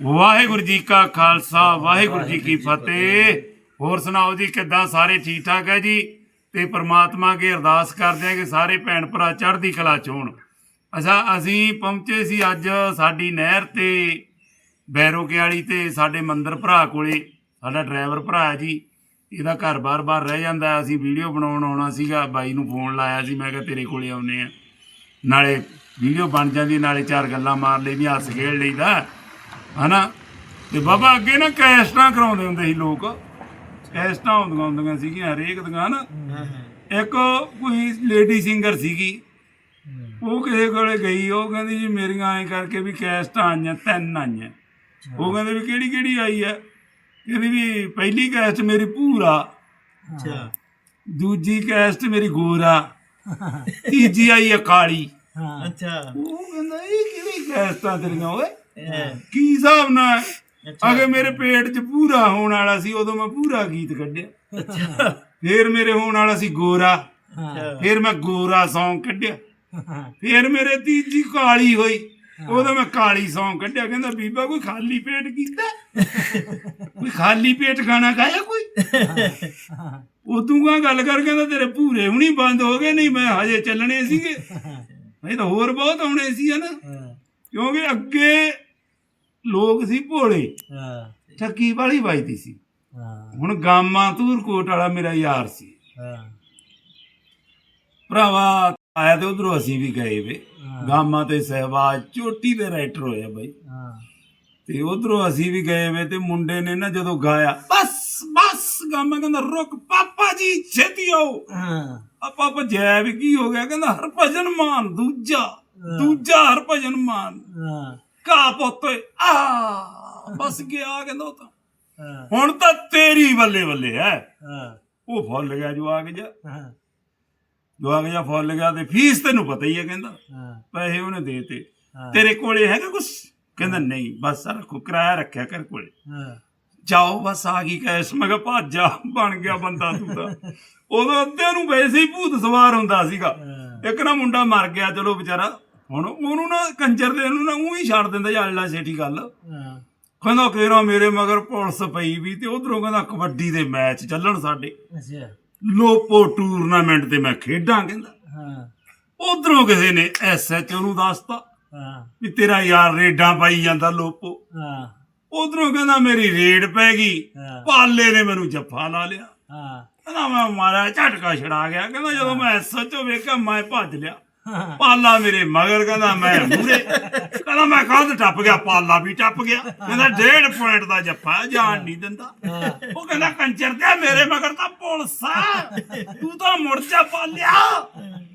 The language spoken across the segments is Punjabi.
ਵਾਹਿਗੁਰੂ ਜੀ ਕਾ ਖਾਲਸਾ ਵਾਹਿਗੁਰੂ ਜੀ ਕੀ ਫਤਿਹ। ਹੋਰ ਸੁਣਾਓ ਜੀ ਕਿੱਦਾਂ ਸਾਰੇ ਠੀਕ ਠਾਕ ਹੈ ਜੀ? ਤੇ ਪ੍ਰਮਾਤਮਾ ਅੱਗੇ ਅਰਦਾਸ ਕਰਦੇ ਹਾਂ ਕਿ ਸਾਰੇ ਭੈਣ ਭਰਾ ਚੜ੍ਹਦੀ ਕਲਾ ਚ ਹੋਣ। ਅੱਛਾ ਅਸੀਂ ਪਹੁੰਚੇ ਸੀ ਅੱਜ ਸਾਡੀ ਨਹਿਰ ਤੇ ਬੈਰੋਕੇ ਵਾਲੀ ਤੇ ਸਾਡੇ ਮੰਦਰ ਭਰਾ ਕੋਲੇ। ਸਾਡਾ ਡਰਾਈਵਰ ਭਰਾ ਜੀ ਇਹਦਾ ਘਰ ਬਾਰ-ਬਾਰ ਰਹਿ ਜਾਂਦਾ। ਅਸੀਂ ਵੀਡੀਓ ਬਣਾਉਣ ਆਉਣਾ ਸੀਗਾ ਬਾਈ ਨੂੰ ਫੋਨ ਲਾਇਆ ਸੀ ਮੈਂ ਕਿਹਾ ਤੇਰੇ ਕੋਲੇ ਆਉਨੇ ਆ ਨਾਲੇ ਵੀਡੀਓ ਬਣ ਜਾਂਦੀ ਨਾਲੇ ਚਾਰ ਗੱਲਾਂ ਮਾਰ ਲਈ ਵੀ ਹੱਸ ਖੇਡ ਲਈਦਾ। ਹਨਾ? ਤੇ ਬਾਬਾ ਅੱਗੇ ਨਾ ਕੈਸਟਾਂ ਕਰਾਉਂਦੇ ਹੁੰਦੇ ਸੀ ਲੋਕ। ਕੈਸਟਾਂ ਹੁੰਦੀਆਂ ਹੁੰਦੀਆਂ ਸੀਗੀਆਂ ਹਰੇਕ ਦੀਆਂ ਨਾ ਇੱਕ ਕੋਈ ਲੇਡੀ ਸਿੰਗਰ ਸੀਗੀ। ਉਹ ਕਿਸੇ ਕੋਲੇ ਗਈ ਉਹ ਕਹਿੰਦੀ ਜੀ ਮੇਰੀਆਂ ਐਂ ਕਰਕੇ ਵੀ ਕੈਸਟਾਂ ਆਈਆਂ ਤਿੰਨ ਆਈਆਂ। ਉਹ ਕਹਿੰਦੇ ਵੀ ਕਿਹੜੀ ਕਿਹੜੀ ਆਈ ਹੈ ਕਹਿੰਦੀ ਵੀ ਪਹਿਲੀ ਕੈਸਟ ਮੇਰੀ ਭੂਰਾ। ਅੱਛਾ। ਦੂਜੀ ਕੈਸਟ ਮੇਰੀ ਗੋਰਾ। ਤੀਜੀ ਆਈ ਹੈ ਕਾਲੀ। ਅੱਛਾ। ਉਹ ਕਹਿੰਦਾ ਇਹ ਕਿਹੜੀ ਕੈਸਟਾਂ ਤੇਰੀਆਂ ਓਏ? ਕੀ ਹਿਸਾਬ ਨਾਲ। ਅਗੇ ਮੇਰੇ ਪੇਟ 'ਚ ਪੂਰਾ ਹੋਣ ਵਾਲਾ ਸੀ ਉਦੋਂ ਮੈਂ ਪੂਰਾ ਗੀਤ ਕੱਢਿਆ। ਅੱਛਾ। ਫੇਰ ਮੇਰੇ ਹੋਣ ਵਾਲਾ ਸੀ ਗੋਰਾ। ਫੇਰ ਮੈਂ ਗੋਰਾ Song ਕੱਢਿਆ। ਫੇਰ ਮੇਰੇ ਤੀਜੀ ਕਾਲੀ ਹੋਈ। ਉਦੋਂ ਮੈਂ ਕਾਲੀ Song ਕੱਢਿਆ। ਕਹਿੰਦਾ ਬੀਬਾ ਕੋਈ ਖਾਲੀ ਪੇਟ ਕੀਤਾ? ਕੋਈ ਖਾਲੀ ਪੇਟ ਖਾਣਾ ਖਾਇਆ ਕੋਈ? ਉਦੋਂ ਕਾ ਗੱਲ ਕਰ ਕਹਿੰਦਾ ਤੇਰੇ ਭੂਰੇ ਹੁਣੀ ਬੰਦ ਹੋ ਗਏ। ਨਹੀਂ ਮੈਂ ਹਜੇ ਚੱਲਣੇ ਸੀਗੇ। ਨਹੀਂ ਤਾਂ ਹੋਰ ਬਹੁਤ ਆਉਣੇ ਸੀ ਹਨਾ। ਕਿਉਂਕਿ ਅੱਗੇ ਲੋਕ ਸੀ ਭੋਲੇ। ਠੱਕੀ ਵਾਲੀ ਵੱਜਦੀ ਸੀ। ਹੁਣ ਗਾਮਾ ਧੂਰਕੋਟ ਵਾਲਾ ਮੇਰਾ ਯਾਰ ਸੀ। ਭਰਾਵਾ ਆਇਆ ਤੇ ਉਧਰੋਂ ਅਸੀਂ ਵੀ ਗਏ ਵੇ। ਗਾਮਾ ਤੇ ਸਹਿਬਾਜ ਚੋਟੀ ਦੇ ਰਾਈਟਰ ਹੋਇਆ ਬਾਈ। ਤੇ ਉਧਰੋਂ ਅਸੀਂ ਵੀ ਗਏ ਵੇ ਤੇ ਮੁੰਡੇ ਨੇ ਨਾ ਜਦੋਂ ਗਾਇਆ ਬਸ ਬਸ! ਗਾਮਾ ਕਹਿੰਦਾ ਰੁਕ ਪਾਪਾ ਜੀ ਛੇਤੀ ਆਓ। ਆਪਾਂ ਭਜਿਆ ਵੀ ਕੀ ਹੋ ਗਿਆ? ਕਹਿੰਦਾ ਹਰਭਜਨ ਮਾਨ ਦੂਜਾ ਦੂਜਾ ਹਰਭਜਨ ਮਾਨ। ਕਾ ਪੁੱਤ ਆ ਬਸ ਗਿਆ ਕਹਿੰਦਾ ਉਹ ਤਾਂ। ਹੁਣ ਤਾਂ ਤੇਰੀ ਬੱਲੇ ਬੱਲੇ ਹੈ। ਉਹ ਫੁੱਲ ਗਿਆ ਜਵਾਕ ਜਾ ਜਵਾਕ ਜਾ ਫੁੱਲ ਗਿਆ ਤੇ ਫੀਸ ਤੈਨੂੰ ਪਤਾ ਹੀ ਹੈ ਕਹਿੰਦਾ। ਪੈਸੇ ਉਹਨੇ ਦੇਤੇ। ਤੇਰੇ ਕੋਲੇ ਹੈਗਾ ਕੁਛ? ਕਹਿੰਦਾ ਨਹੀਂ ਬਸ ਰੱਖੋ ਕਿਰਾਇਆ ਰੱਖਿਆ ਕਰ ਕੋਲੇ। ਜਾਓ ਬਸ ਆ ਗਈ ਕੈਸ਼। ਮੈਂ ਕਿਹਾ ਭੱਜ ਬਣ ਗਿਆ ਬੰਦਾ ਤੂੰ ਤਾਂ। ਉਦੋਂ ਅੱਧੇ ਨੂੰ ਵੈਸੇ ਹੀ ਭੂਤ ਸਵਾਰ ਹੁੰਦਾ ਸੀਗਾ। ਇੱਕ ਨਾ ਮੁੰਡਾ ਮਰ ਗਿਆ ਚਲੋ ਵਿਚਾਰਾ। ਹੁਣ ਉਹਨੂੰ ਨਾ ਕੰਜਰ ਦੇ ਨੂੰ ਨਾ ਉਹੀ ਛੱਡ ਦਿੰਦਾ ਜਾਂ ਅੱਲਾ ਛੇਟੀ ਗੱਲ। ਕਹਿੰਦਾ ਕਿਹੜਾ ਮੇਰੇ ਮਗਰ ਪੁਲਿਸ ਪਈ ਵੀ ਤੇ ਉਧਰੋਂ ਕਹਿੰਦਾ ਕਬੱਡੀ ਦੇ ਮੈਚ ਚੱਲਣ ਸਾਡੇ। ਲੋਪੋ ਟੂਰਨਾਮੈਂਟ ਤੇ ਮੈਂ ਖੇਡਾਂ ਕਹਿੰਦਾ। ਉਧਰੋਂ ਕਿਸੇ ਨੇ ਐਸਐਚਓ ਨੂੰ ਦੱਸਤਾ ਵੀ ਤੇਰਾ ਯਾਰ ਰੇਡਾਂ ਪਾਈ ਜਾਂਦਾ ਲੋਪੋ। ਉਧਰੋਂ ਕਹਿੰਦਾ ਮੇਰੀ ਰੇਡ ਪੈ ਗਈ। ਪਾਲੇ ਨੇ ਮੈਨੂੰ ਜੱਫਾ ਲਾ ਲਿਆ। ਕਹਿੰਦਾ ਮੈਂ ਮਾਰਿਆ ਝਟਕਾ ਛੜਾ ਗਿਆ। ਕਹਿੰਦਾ ਜਦੋਂ ਮੈਂ ਐਸਐਚਓ ਵੇਖਿਆ ਮੈਂ ਭੱਜ ਲਿਆ। ਪਾਲਾ ਮੇਰੇ ਮਗਰ ਕਹਿੰਦਾ ਮੈਂ ਮੂਰੇ ਕਹਿੰਦਾ ਮੈਂ ਕੱਦ ਟੱਪ ਗਿਆ ਪਾਲਾ ਵੀ ਟੱਪ ਗਿਆ। ਕਹਿੰਦਾ ਡੇਢ ਪੁਆਇੰਟ ਦਾ ਜੱਫਾ ਜਾਣ ਨਹੀਂ ਦਿੰਦਾ। ਉਹ ਕਹਿੰਦਾ ਕੰਚਰ ਤੇ ਮੇਰੇ ਮਗਰ ਤਾਂ ਪੁਲਿਸ ਤੂੰ ਤਾਂ ਮੁੜ ਜਾ ਪਾਲਿਆ।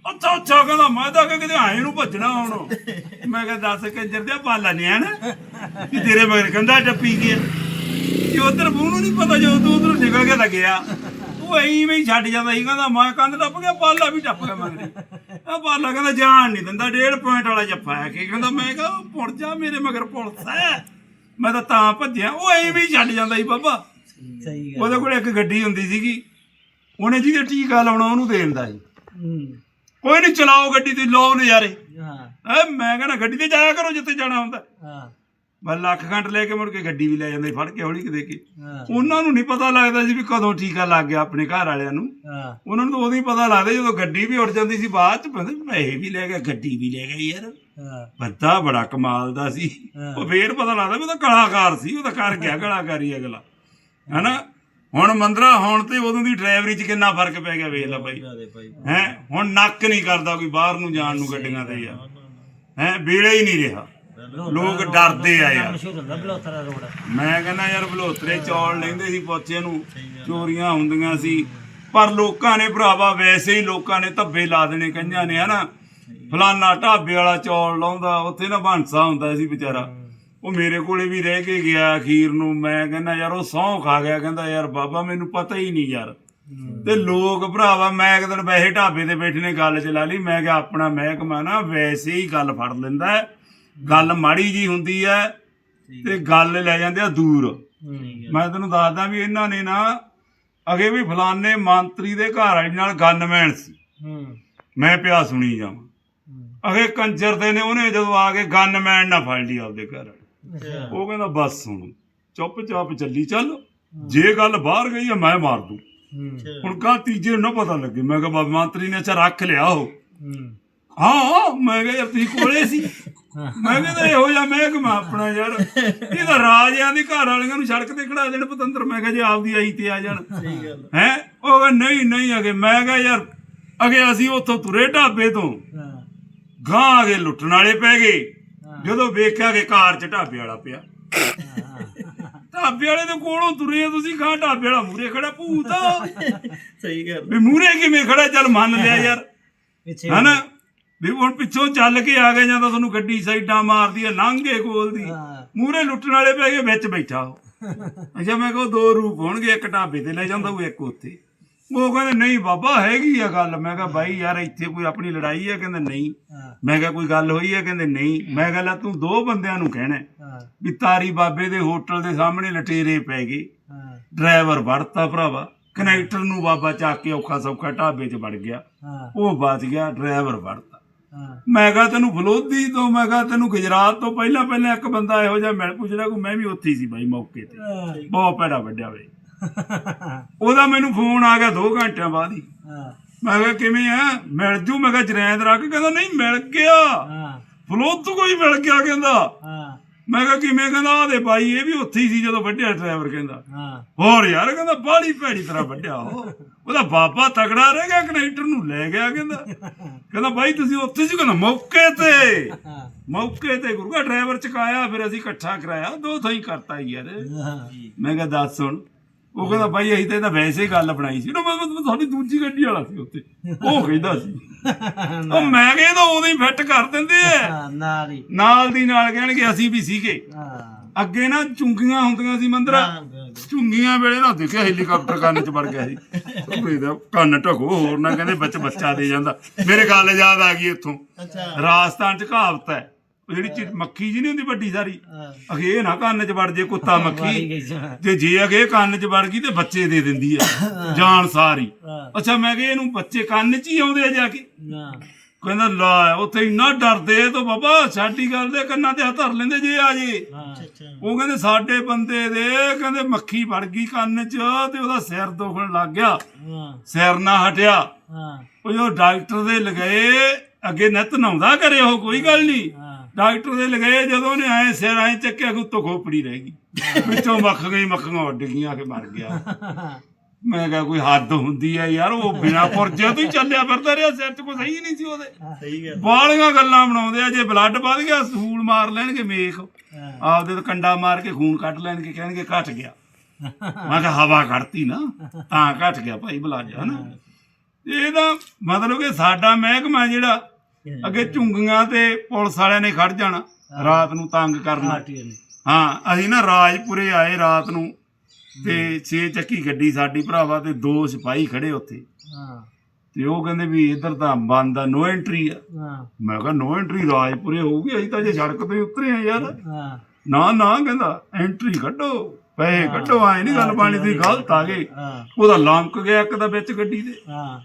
ਅੱਛਾ ਅੱਛਾ ਕਹਿੰਦਾ ਮੈਂ ਤਾਂ ਕਿ ਕਿਤੇ ਆਏ ਨੂੰ ਭੱਜਣਾ ਹੁਣ। ਮੈਂ ਕਿਹਾ ਦੱਸ ਕੰਚਰ ਤੇ ਪਾਲਾ ਨਹੀਂ ਆ ਨਾ ਕਿ ਤੇਰੇ ਮਗਰ ਕੰਦਾ ਟੱਪੀ ਗਿਆ। ਕਿ ਉਧਰ ਨੂੰ ਨਹੀਂ ਪਤਾ ਜੋ ਤੂੰ ਉਧਰ ਨਿਕਲ ਕੇ ਲੱਗਿਆ ਉਹ ਐਵੇਂ ਹੀ ਛੱਡ ਜਾਂਦਾ ਸੀ ਕਹਿੰਦਾ ਮੈਂ ਕੰਧ ਟੱਪ ਗਿਆ ਪਾਲਾ ਵੀ ਟੱਪ ਗਿਆ ਮਗਰੇ। ਆ ਪਾਲਾ ਕਹਿੰਦਾ ਜਾਣ ਨਹੀਂ ਦਿੰਦਾ ਡੇਢ ਪੁਆਇੰਟ ਵਾਲਾ ਜੱਫਾ ਹੈ ਕਿ ਕਹਿੰਦਾ ਮੈਂ ਕਿਹਾ ਪੁੜ ਜਾ ਮੇਰੇ ਮਗਰ ਪੁਲਿਸ ਹੈ। ਮੈਂ ਤਾਂ ਤਾਂ ਭੱਜਿਆ ਉਹ ਐਵੇਂ ਹੀ ਛੱਡ ਜਾਂਦਾ ਸੀ ਬਾਬਾ। ਸਹੀ ਉਹਦੇ ਕੋਲ ਇੱਕ ਗੱਡੀ ਹੁੰਦੀ ਸੀਗੀ ਉਹਨੇ ਜਿਹਦੇ ਟੀਕਾ ਲਾਉਣਾ ਉਹਨੂੰ ਦੇ ਦਿੰਦਾ ਸੀ ਕੋਈ ਨਹੀਂ ਚਲਾਓ ਗੱਡੀ ਤੇ ਲਓ ਨਜ਼ਾਰੇ। ਐ ਮੈਂ ਕਹਿੰਦਾ ਗੱਡੀ ਤੇ ਜਾਇਆ ਕਰੋ ਜਿੱਥੇ ਜਾਣਾ ਹੁੰਦਾ। ਮੈਂ ਲੱਖ ਘੰਟ ਲੈ ਕੇ ਮੁੜ ਕੇ ਗੱਡੀ ਵੀ ਲੈ ਜਾਂਦੇ ਫੜ ਕੇ ਹੌਲੀ ਕਿ। ਦੇ ਕੇ ਉਹਨਾਂ ਨੂੰ ਨਹੀਂ ਪਤਾ ਲੱਗਦਾ ਸੀ ਵੀ ਕਦੋਂ ਟੀਕਾ ਲੱਗ ਗਿਆ ਆਪਣੇ ਘਰ ਵਾਲਿਆਂ ਨੂੰ। ਉਹਨਾਂ ਨੂੰ ਤਾਂ ਉਦੋਂ ਹੀ ਪਤਾ ਲੱਗਦਾ ਜਦੋਂ ਗੱਡੀ ਵੀ ਉੱਡ ਜਾਂਦੀ ਸੀ ਬਾਅਦ ਚ ਪਤਾ ਨੀ ਪੈਸੇ ਵੀ ਲੈ ਗਿਆ ਗੱਡੀ ਵੀ ਲੈ ਗਿਆ ਯਾਰ। ਬੰਦਾ ਬੜਾ ਕਮਾਲ ਦਾ ਸੀ। ਉਹ ਫੇਰ ਪਤਾ ਲੱਗਦਾ ਵੀ ਉਹ ਤਾਂ ਕਲਾਕਾਰ ਸੀ ਉਹ ਤਾਂ ਕਰ ਗਿਆ ਕਲਾਕਾਰੀ ਅਗਲਾ। ਹੈਨਾ? ਹੁਣ ਮੰਦਰਾ ਹੁਣ ਤੇ ਉਦੋਂ ਦੀ ਡਰਾਈਵਰੀ 'ਚ ਕਿੰਨਾ ਫ਼ਰਕ ਪੈ ਗਿਆ ਵੇਖ ਲੈ ਬਾਈ। ਹੈ? ਹੁਣ ਨੱਕ ਨਹੀਂ ਕਰਦਾ ਕੋਈ ਬਾਹਰ ਨੂੰ ਜਾਣ ਨੂੰ ਗੱਡੀਆਂ ਤੇ ਯਾਰ। ਹੈ? ਵੇਲੇ ਹੀ ਨਹੀਂ ਰਿਹਾ। ਲੋਕ ਡਰਦੇ ਆ ਯਾਰ। ਮਸ਼ਹੂਰ ਹੁੰਦਾ ਬਲੋਤਰਾ ਰੋਡ। ਮੈਂ ਕਹਿੰਦਾ ਯਾਰ ਬਲੋਤਰੇ ਚੌਲ ਲੈਂਦੇ ਸੀ ਪੋਚੇ ਨੂੰ ਚੋਰੀਆਂ ਹੁੰਦੀਆਂ ਸੀ। ਪਰ ਲੋਕਾਂ ਨੇ ਭਰਾਵਾ ਵੈਸੇ ਹੀ ਲੋਕਾਂ ਨੇ ਧੱਬੇ ਲਾ ਦੇਣੇ ਕਈਆਂ ਨੇ ਹਨਾ? ਫਲਾਨਾ ਢਾਬੇ ਵਾਲਾ ਚੌਲ ਲਾਉਂਦਾ ਉੱਥੇ ਨਾ ਭਾਂਸਾ ਹੁੰਦਾ ਸੀ ਵਿਚਾਰਾ। ਉਹ ਮੇਰੇ ਕੋਲੇ ਵੀ ਰਹਿ ਕੇ ਗਿਆ ਅਖੀਰ ਨੂੰ। ਮੈਂ ਕਹਿੰਦਾ ਯਾਰ ਉਹ ਸਹੁੰ ਖਾ ਗਿਆ। ਕਹਿੰਦਾ ਯਾਰ ਬਾਬਾ ਮੈਨੂੰ ਪਤਾ ਹੀ ਨਹੀਂ ਯਾਰ। ਤੇ ਲੋਕ ਭਰਾਵਾ ਮੈਂ ਇੱਕ ਦਿਨ ਵੈਸੇ ਢਾਬੇ ਤੇ ਬੈਠੇ ਨੇ ਗੱਲ ਚਲਾ ਲਈ। ਮੈਂ ਕਿਹਾ ਆਪਣਾ ਮਹਿਕਮਾ ਨਾ ਵੈਸੇ ਹੀ ਗੱਲ ਫੜ ਲੈਂਦਾ ਹੈ। ਗੱਲ ਮਾੜੀ ਜੀ ਹੁੰਦੀ ਹੈ ਤੇ ਗੱਲ ਲੈ ਜਾਂਦੇ ਆ ਦੂਰ। ਮੈਂ ਤੈਨੂੰ ਦੱਸਦਾ ਵੀ ਇਹਨਾਂ ਨੇ ਨਾ ਅਗੇ ਵੀ ਫਲਾਨੇ ਮੰਤਰੀ ਦੇ ਘਰ ਵਾਲੀ ਨਾਲ ਗਨਮੈਨ ਸੀ। ਮੈਂ ਪਿਆ ਸੁਣੀ ਜਾਵਾਂ। ਅਗੇ ਕੰਜਰ ਦੇ ਨੇ ਉਹਨੇ ਜਦੋਂ ਆ ਕੇ ਗਨਮੈਨ ਨਾ ਫੜ ਲਈ ਆਪਦੇ ਘਰ ਉਹ ਕਹਿੰਦਾ ਬਸ ਹੁਣ ਚੁੱਪ ਚਾਪ ਚੱਲੀ। ਚੱਲ ਜੇ ਗੱਲ ਬਾਹਰ ਗਈ ਆ ਮੈਂ ਮਾਰ ਦੂੰ। ਹੂੰ। ਹੁਣ ਕਾ ਤੀਜੇ ਨੂੰ ਨਾ ਪਤਾ ਲੱਗੇ। ਮੈਂ ਕਿਹਾ ਬਾਬਾ ਮੰਤਰੀ ਨੇ ਅੱਛਾ ਰੱਖ ਲਿਆ ਉਹ। ਹੂੰ ਮੈਂ ਕਿਹਾ ਯਾਰ ਤੁਸੀਂ ਕੋਲੇ ਸੀ। ਮੈਂ ਕਹਿੰਦਾ ਇਹੋ ਜਿਹਾ ਮਹਿਕਮਾ ਆਪਣਾ ਯਾਰ। ਇਹ ਤਾਂ ਰਾਜਿਆਂ ਦੇ ਘਰ ਵਾਲਿਆਂ ਨੂੰ ਸੜਕ ਤੇ ਖੜਾ ਦੇਣ ਪਤੰਦਰ। ਮੈਂ ਕਿਹਾ ਜੇ ਆਪਦੀ ਆਈ ਤੇ ਆ ਜਾਣ। ਸਹੀ ਗੱਲ ਹੈ? ਉਹ ਕਹਿੰਦਾ ਨਹੀਂ ਨਹੀਂ ਅਗੇ। ਮੈਂ ਕਿਹਾ ਯਾਰ ਅਗੇ ਅਸੀਂ ਉੱਥੋਂ ਤੁਰੇ ਢਾਬੇ ਤੋਂ। ਗਾਂ ਅਗੇ ਲੁੱਟਣ ਵਾਲੇ ਪੈ ਗਏ। ਜਦੋਂ ਵੇਖਿਆ ਕਿ ਕਾਰ 'ਚ ਢਾਬੇ ਵਾਲਾ ਪਿਆ। ਢਾਬੇ ਵਾਲੇ ਦੇ ਕੋਲੋਂ ਤੁਰੇ ਤੁਸੀਂ ਗਾਂ ਢਾਬੇ ਵਾਲਾ ਮੂਰੇ ਖੜਾ ਭੂਤ। ਸਹੀ ਗੱਲ ਵੀ ਮੂਰੇ ਕਿਵੇਂ ਖੜਾ ਚੱਲ ਮੰਨ ਲਿਆ ਯਾਰ। ਹਨਾ? ਵੀ ਹੁਣ ਪਿੱਛੋਂ ਚੱਲ ਕੇ ਆ ਗਏ ਜਾਂ ਤਾਂ ਤੁਹਾਨੂੰ ਗੱਡੀ ਸਾਈਡਾਂ ਮਾਰਦੀ ਹੈ ਲੰਘੇ ਕੋਲਦੀ ਹਾਂ। ਮੂਰੇ ਲੁੱਟਣ ਵਾਲੇ ਪੈ ਗਏ ਵਿੱਚ ਬੈਠਾ ਉਹ। ਅੱਛਾ ਮੈਂ ਕਿਹਾ ਦੋ ਰੂਪ ਹੋਣਗੇ ਇੱਕ ਢਾਬੇ ਤੇ ਲੈ ਜਾਂਦਾ ਉਹ ਇੱਕ ਉੱਥੇ। ਉਹ ਕਹਿੰਦੇ ਨਹੀਂ ਬਾਬਾ ਹੈਗੀ ਆ ਗੱਲ। ਮੈਂ ਕਿਹਾ ਬਾਈ ਯਾਰ ਇੱਥੇ ਕੋਈ ਆਪਣੀ ਲੜਾਈ ਹੈ ਕਹਿੰਦੇ ਨਹੀਂ। ਮੈਂ ਕਿਹਾ ਕੋਈ ਗੱਲ ਹੋਈ ਹੈ ਕਹਿੰਦੇ ਨਹੀਂ। ਮੈਂ ਕਿਹਾ ਤੂੰ ਦੋ ਬੰਦਿਆਂ ਨੂੰ ਕਹਿਣਾ ਵੀ ਤਾਰੀ ਬਾਬੇ ਦੇ ਹੋਟਲ ਦੇ ਸਾਹਮਣੇ ਲਟੇਰੇ ਪੈ ਗਏ। ਡਰਾਈਵਰ ਵੜਤਾ ਭਰਾਵਾ। ਕਨੈਕਟਰ ਨੂੰ ਬਾਬਾ ਚੱਕ ਕੇ ਔਖਾ ਸੌਖਾ ਢਾਬੇ 'ਚ ਵੜ ਗਿਆ। ਉਹ ਬਚ ਗਿਆ ਡਰਾਈਵਰ ਵੜਤਾ। ਮੈਂ ਕਿਹਾ ਤੈਨੂੰ ਫਲੋਦੀ ਤੋਂ ਮੈਂ ਕਿਹਾ ਤੈਨੂੰ ਗੁਜਰਾਤ ਤੋਂ ਪਹਿਲਾਂ ਪਹਿਲਾਂ ਇੱਕ ਬੰਦਾ ਇਹੋ ਜਿਹਾ ਮਿਲ ਪੁੱਛਦਾ ਕੋ ਮੈਂ ਵੀ ਉੱਥੇ ਹੀ ਸੀ ਬਾਈ ਮੌਕੇ ਤੇ। ਬਹੁਤ ਭੈੜਾ ਵੱਡਿਆ ਵੇ। ਉਹਦਾ ਮੈਨੂੰ ਫੋਨ ਆ ਗਿਆ 2 ਘੰਟਿਆਂ ਬਾਅਦ ਹੀ। ਮੈਂ ਕਿਹਾ ਕਿਵੇਂ ਆ? ਮਿਲ ਜੂ? ਮੈਂ ਕਿਹਾ ਜਰੈਂਦ ਰੱਖ ਕਹਿੰਦਾ ਨਹੀਂ ਮਿਲ ਗਿਆ। ਫਲੋਦ ਤੋਂ ਕੋਈ ਮਿਲ ਗਿਆ ਕਹਿੰਦਾ। ਮੈਂ ਕਿਹਾ ਕਿਵੇਂ ਕਹਿੰਦਾ ਆ ਦੇ ਬਾਈ ਇਹ ਵੀ ਉੱਥੇ ਹੀ ਸੀ ਜਦੋਂ ਵੱਡਿਆ ਡਰਾਈਵਰ ਕਹਿੰਦਾ। ਹਾਂ। ਹੋਰ ਯਾਰ ਕਹਿੰਦਾ ਬਾੜੀ ਭੈੜੀ ਤਰ੍ਹਾਂ ਵੱਡਿਆ ਉਹ। ਉਹਦਾ ਬਾਬਾ ਤਗੜਾ ਰਹਿ ਗਿਆ ਕਨੈਕਟਰ ਨੂੰ ਲੈ ਗਿਆ ਕਹਿੰਦਾ। ਕਹਿੰਦਾ ਬਾਈ ਤੁਸੀਂ ਉੱਥੇ ਸੀ ਕਹਿੰਦਾ ਮੌਕੇ ਤੇ। ਮੌਕੇ ਤੇ ਗੁਰੂਆ ਡਰਾਈਵਰ ਚਕਾਇਆ ਫਿਰ ਅਸੀਂ ਇਕੱਠਾ ਕਰਾਇਆ ਦੋ ਥਾਈ ਕਰਤਾ ਯਾਰ। ਮੈਂ ਕਿਹਾ ਦੱਸ ਹੁਣ ਉਹ ਕਹਿੰਦਾ ਬਾਈ ਅਸੀਂ ਤਾਂ ਇਹਦਾ ਵੈਸੇ ਹੀ ਗੱਲ ਬਣਾਈ ਸੀ। ਨਾ ਮੈਂ ਮੈਂ ਤੁਹਾਡੀ ਦੂਜੀ ਗੱਡੀ ਵਾਲਾ ਸੀ ਉੱਥੇ। ਉਹ ਕਹਿੰਦਾ ਸੀ। ਉਹ ਮੈਂ ਕਿਹਾ ਇਹ ਤਾਂ ਉਦੋਂ ਹੀ ਫਿੱਟ ਕਰ ਦਿੰਦੇ ਆ। ਹਾਂ ਨਾਲ ਦੀ ਨਾਲ ਕਹਿਣਗੇ ਅਸੀਂ ਵੀ ਸੀਗੇ। ਅੱਗੇ ਨਾ ਚੁੰਗੀਆਂ ਹੁੰਦੀਆਂ ਸੀ ਮੰਦਰਾ। ਚੁੰਗੀਆਂ ਵੇਲੇ ਨਾ ਦੇਖਿਆ ਹੈਲੀਕਾਪਟਰ ਕੰਨ ਚ ਵੜ ਗਿਆ ਸੀ। ਉਹ ਇਹਦਾ ਕੰਨ ਢਕੋ ਹੋਰ ਨਾ ਕਹਿੰਦੇ ਬੱਚ ਬੱਚਾ ਦੇ ਜਾਂਦਾ। ਮੇਰੇ ਗੱਲ ਯਾਦ ਆ ਗਈ ਇੱਥੋਂ। ਅੱਛਾ। ਰਾਜਸਥਾਨ ਚ ਕਹਾਵਤ ਹੈ ਜਿਹੜੀ ਚਿ- ਮੱਖੀ ਜੀ ਨਹੀਂ ਹੁੰਦੀ ਵੱਡੀ ਸਾਰੀ ਅਗੇ ਇਹ ਨਾ ਕੰਨ ਚ ਵੜ ਜੇ ਕੁੱਤਾ ਮੱਖੀ। ਤੇ ਜੇ ਅਗੇ ਕੰਨ ਚ ਵੜ ਗਈ ਤੇ ਬੱਚੇ ਦੇ ਦਿੰਦੀ ਹੈ। ਜਾਨ ਸਾਰੀ। ਅੱਛਾ ਮੈਂ ਕਿਹਾ ਇਹਨੂੰ ਬੱਚੇ ਕੰਨ ਚ ਹੀ ਆਉਂਦੇ ਆ ਜਾ ਕੇ। ਕਹਿੰਦਾ ਲਾ ਉੱਥੇ ਇੰਨਾ ਡਰਦੇ ਤੋਂ ਬਾਬਾ ਸਾਡੀ ਗੱਲ ਦੇ ਕੰਨਾਂ ਤੇ ਹੱਥ ਧਰ ਲੈਂਦੇ ਜੇ ਆ ਜੇ। ਉਹ ਕਹਿੰਦੇ ਸਾਡੇ ਬੰਦੇ ਦੇ ਕਹਿੰਦੇ ਮੱਖੀ ਵੜ ਗਈ ਕੰਨ 'ਚ ਤੇ ਉਹਦਾ ਸਿਰ ਦੁਖਣ ਲੱਗ ਗਿਆ। ਸਿਰ ਨਾ ਹਟਿਆ। ਉਹ ਜੋ ਡਾਕਟਰ ਦੇ ਲਗਾਏ ਅੱਗੇ ਨਿਤ ਨਹਾਉਂਦਾ ਕਰੇ ਉਹ ਕੋਈ ਗੱਲ ਨਹੀਂ ਡਾਕਟਰ ਦੇ ਲਗਾਏ ਜਦੋਂ ਉਹਨੇ ਐ ਸਿਰ ਐ ਚੱਕਿਆ ਕਿ ਉੱਤੋਂ ਖੋਪੜੀ ਰਹਿ ਗਈ। ਵਿੱਚੋਂ ਮੱਖ ਗਈ ਮੱਖੀਆਂ ਉੱਡ ਗਈਆਂ ਕਿ ਮਰ ਗਿਆ। ਮੈਂ ਕਿਹਾ ਕੋਈ ਹੱਦ ਹੁੰਦੀ ਹੈ ਯਾਰ ਉਹ ਬਿਨਾ ਪੁਰਜੇ ਤੋਂ ਹੀ ਚੱਲਿਆ ਫਿਰਦਾ ਰਿਹਾ ਸਿਰ 'ਚ ਕੋਈ ਸਹੀ ਨਹੀਂ ਸੀ ਉਹਦੇ। ਸਹੀ ਗੱਲ ਬਾਲੀਆਂ ਗੱਲਾਂ ਬਣਾਉਂਦੇ ਆ ਜੇ ਬਲੱਡ ਵੱਧ ਗਿਆ ਸੂਲ ਮਾਰ ਲੈਣਗੇ ਮੇਖ ਆਪਦੇ ਤੋਂ ਕੰਡਾ ਮਾਰ ਕੇ ਖੂਨ ਕੱਢ ਲੈਣਗੇ ਕਹਿਣਗੇ ਘਟ ਗਿਆ। ਮੈਂ ਕਿਹਾ ਹਵਾ ਕੱਢਤੀ ਨਾ ਤਾਂ ਘਟ ਗਿਆ ਭਾਈ ਬਲੱਡ ਹਨਾ? ਇਹਦਾ ਮਤਲਬ ਕਿ ਸਾਡਾ ਮਹਿਕਮਾ ਜਿਹੜਾ ਅੱਗੇ ਝੁੰਗੀਆਂ ਤੇ ਪੁਲਿਸ ਵਾਲਿਆਂ ਨੇ ਖੜ ਜਾਣਾ ਰਾਤ ਨੂੰ ਤੰਗ ਕਰਨਾ ਨੇ। ਹਾਂ ਅਸੀਂ ਨਾ ਰਾਜਪੁਰੇ ਆਏ ਰਾਤ ਨੂੰ ਤੇ ਛੇ ਚੱਕੀ ਗੱਡੀ ਸਾਡੀ ਭਰਾਵਾ ਤੇ ਦੋ ਸਿਪਾਹੀ ਖੜੇ ਉੱਥੇ। ਹਾਂ। ਤੇ ਉਹ ਕਹਿੰਦੇ ਵੀ ਇੱਧਰ ਤਾਂ ਬੰਦ ਆ ਨੋ ਐਂਟਰੀ ਆ। ਹਾਂ। ਮੈਂ ਕਿਹਾ ਨੋ ਐਂਟਰੀ ਰਾਜਪੁਰੇ ਹੋਊਗੀ ਅਸੀਂ ਤਾਂ ਜੇ ਸੜਕ ਤੇ ਉਤਰੇ ਆ ਯਾਰ। ਹਾਂ। ਨਾ ਨਾ ਕਹਿੰਦਾ ਐਂਟਰੀ ਕੱਢੋ ਪੈਸੇ ਕੱਢੋ ਆਏ ਨਹੀਂ ਗੱਲ ਪਾਣੀ ਦੀ ਗਲਤ ਆ ਹਾਂ। ਉਹਦਾ ਲੰਕ ਗਿਆ ਇੱਕ ਦਾ ਵਿੱਚ ਗੱਡੀ ਦੇ ਹਾਂ।